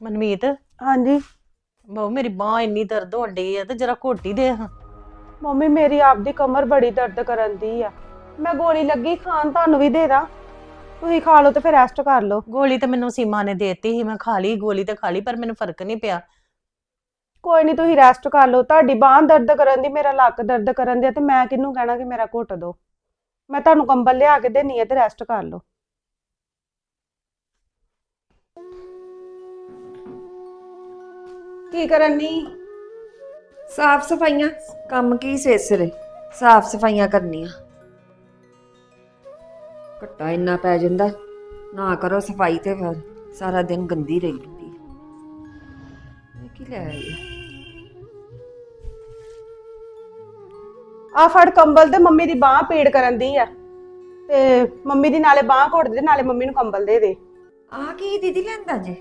ਮਨਮੀਤ? ਹਾਂਜੀ। ਬਹੁ ਮੇਰੀ ਬਾਹ ਇੰਨੀ ਦਰਦ ਹੋਣ ਡਈ ਆ ਤੇ ਜਰਾ ਘੋਟੀ ਦੇ ਹਾਂ। ਮੰਮੀ ਮੇਰੀ ਆਪਦੀ ਕਮਰ ਬੜੀ ਦਰਦ ਕਰਨ ਦੀ ਆ। ਮੈਂ ਗੋਲੀ ਲੱਗੀ ਖਾਣ ਤੁਹਾਨੂੰ ਵੀ ਦੇ ਦਾਂ। ਤੁਸੀਂ ਖਾ ਲਓ ਤੇ ਫਿਰ ਰੈਸਟ ਕਰ ਲਓ। ਗੋਲੀ ਤੇ ਮੈਨੂੰ ਸੀਮਾ ਨੇ ਦੇਤੀ ਸੀ ਮੈਂ ਖਾ ਲਈ ਗੋਲੀ ਤੇ ਖਾ ਲਈ ਪਰ ਮੈਨੂੰ ਫ਼ਰਕ ਨਹੀਂ ਪਿਆ। ਕੋਈ ਨਹੀਂ ਤੁਸੀਂ ਰੈਸਟ ਕਰ ਲਓ। ਤੁਹਾਡੀ ਬਾਹ ਦਰਦ ਕਰਨ ਦੀ ਮੇਰਾ ਲੱਕ ਦਰਦ ਕਰਨ ਦੀ ਆ ਤੇ ਮੈਂ ਕਿਹਨੂੰ ਕਹਿਣਾ ਕਿ ਮੇਰਾ ਘੁੱਟ ਦਿਓ ਮੈਂ ਤੁਹਾਨੂੰ ਕੰਬਲ ਲਿਆ ਕੇ ਦੇਣੀ ਆ ਤੇ ਰੈਸਟ ਕਰ ਲਓ। ਕੀ ਕਰਨੀ ਸਾਫ਼ ਸਫਾਈਆਂ? ਕੰਮ ਕੀ ਸਵੇਰੇ ਸਾਫ਼ ਸਫਾਈਆਂ ਕਰਨੀਆਂ। ਘੱਟਾ ਇੰਨਾ ਪੈ ਜਾਂਦਾ। ਨਾ ਕਰੋ ਸਫ਼ਾਈ ਤੇ ਫਿਰ। ਸਾਰਾ ਦਿਨ ਗੰਦੀ ਰਹੀ ਜਾਂਦੀ ਹੈ। ਇਹ ਕੀ ਲੈ ਆਈ ਹੈ? ਆ ਫੜ ਕੰਬਲ ਤੇ ਮੰਮੀ ਦੀ ਬਾਹ ਪੀੜ ਕਰਨ ਦੀ ਆ ਤੇ ਮੰਮੀ ਦੀ ਨਾਲੇ ਬਾਹ ਘੁੱਟ ਦੇ ਨਾਲੇ ਮੰਮੀ ਨੂੰ ਕੰਬਲ ਦੇ ਦੇ। ਆਹ ਕੀ ਦੀਦੀ ਲੈਂਦਾ ਜੇ?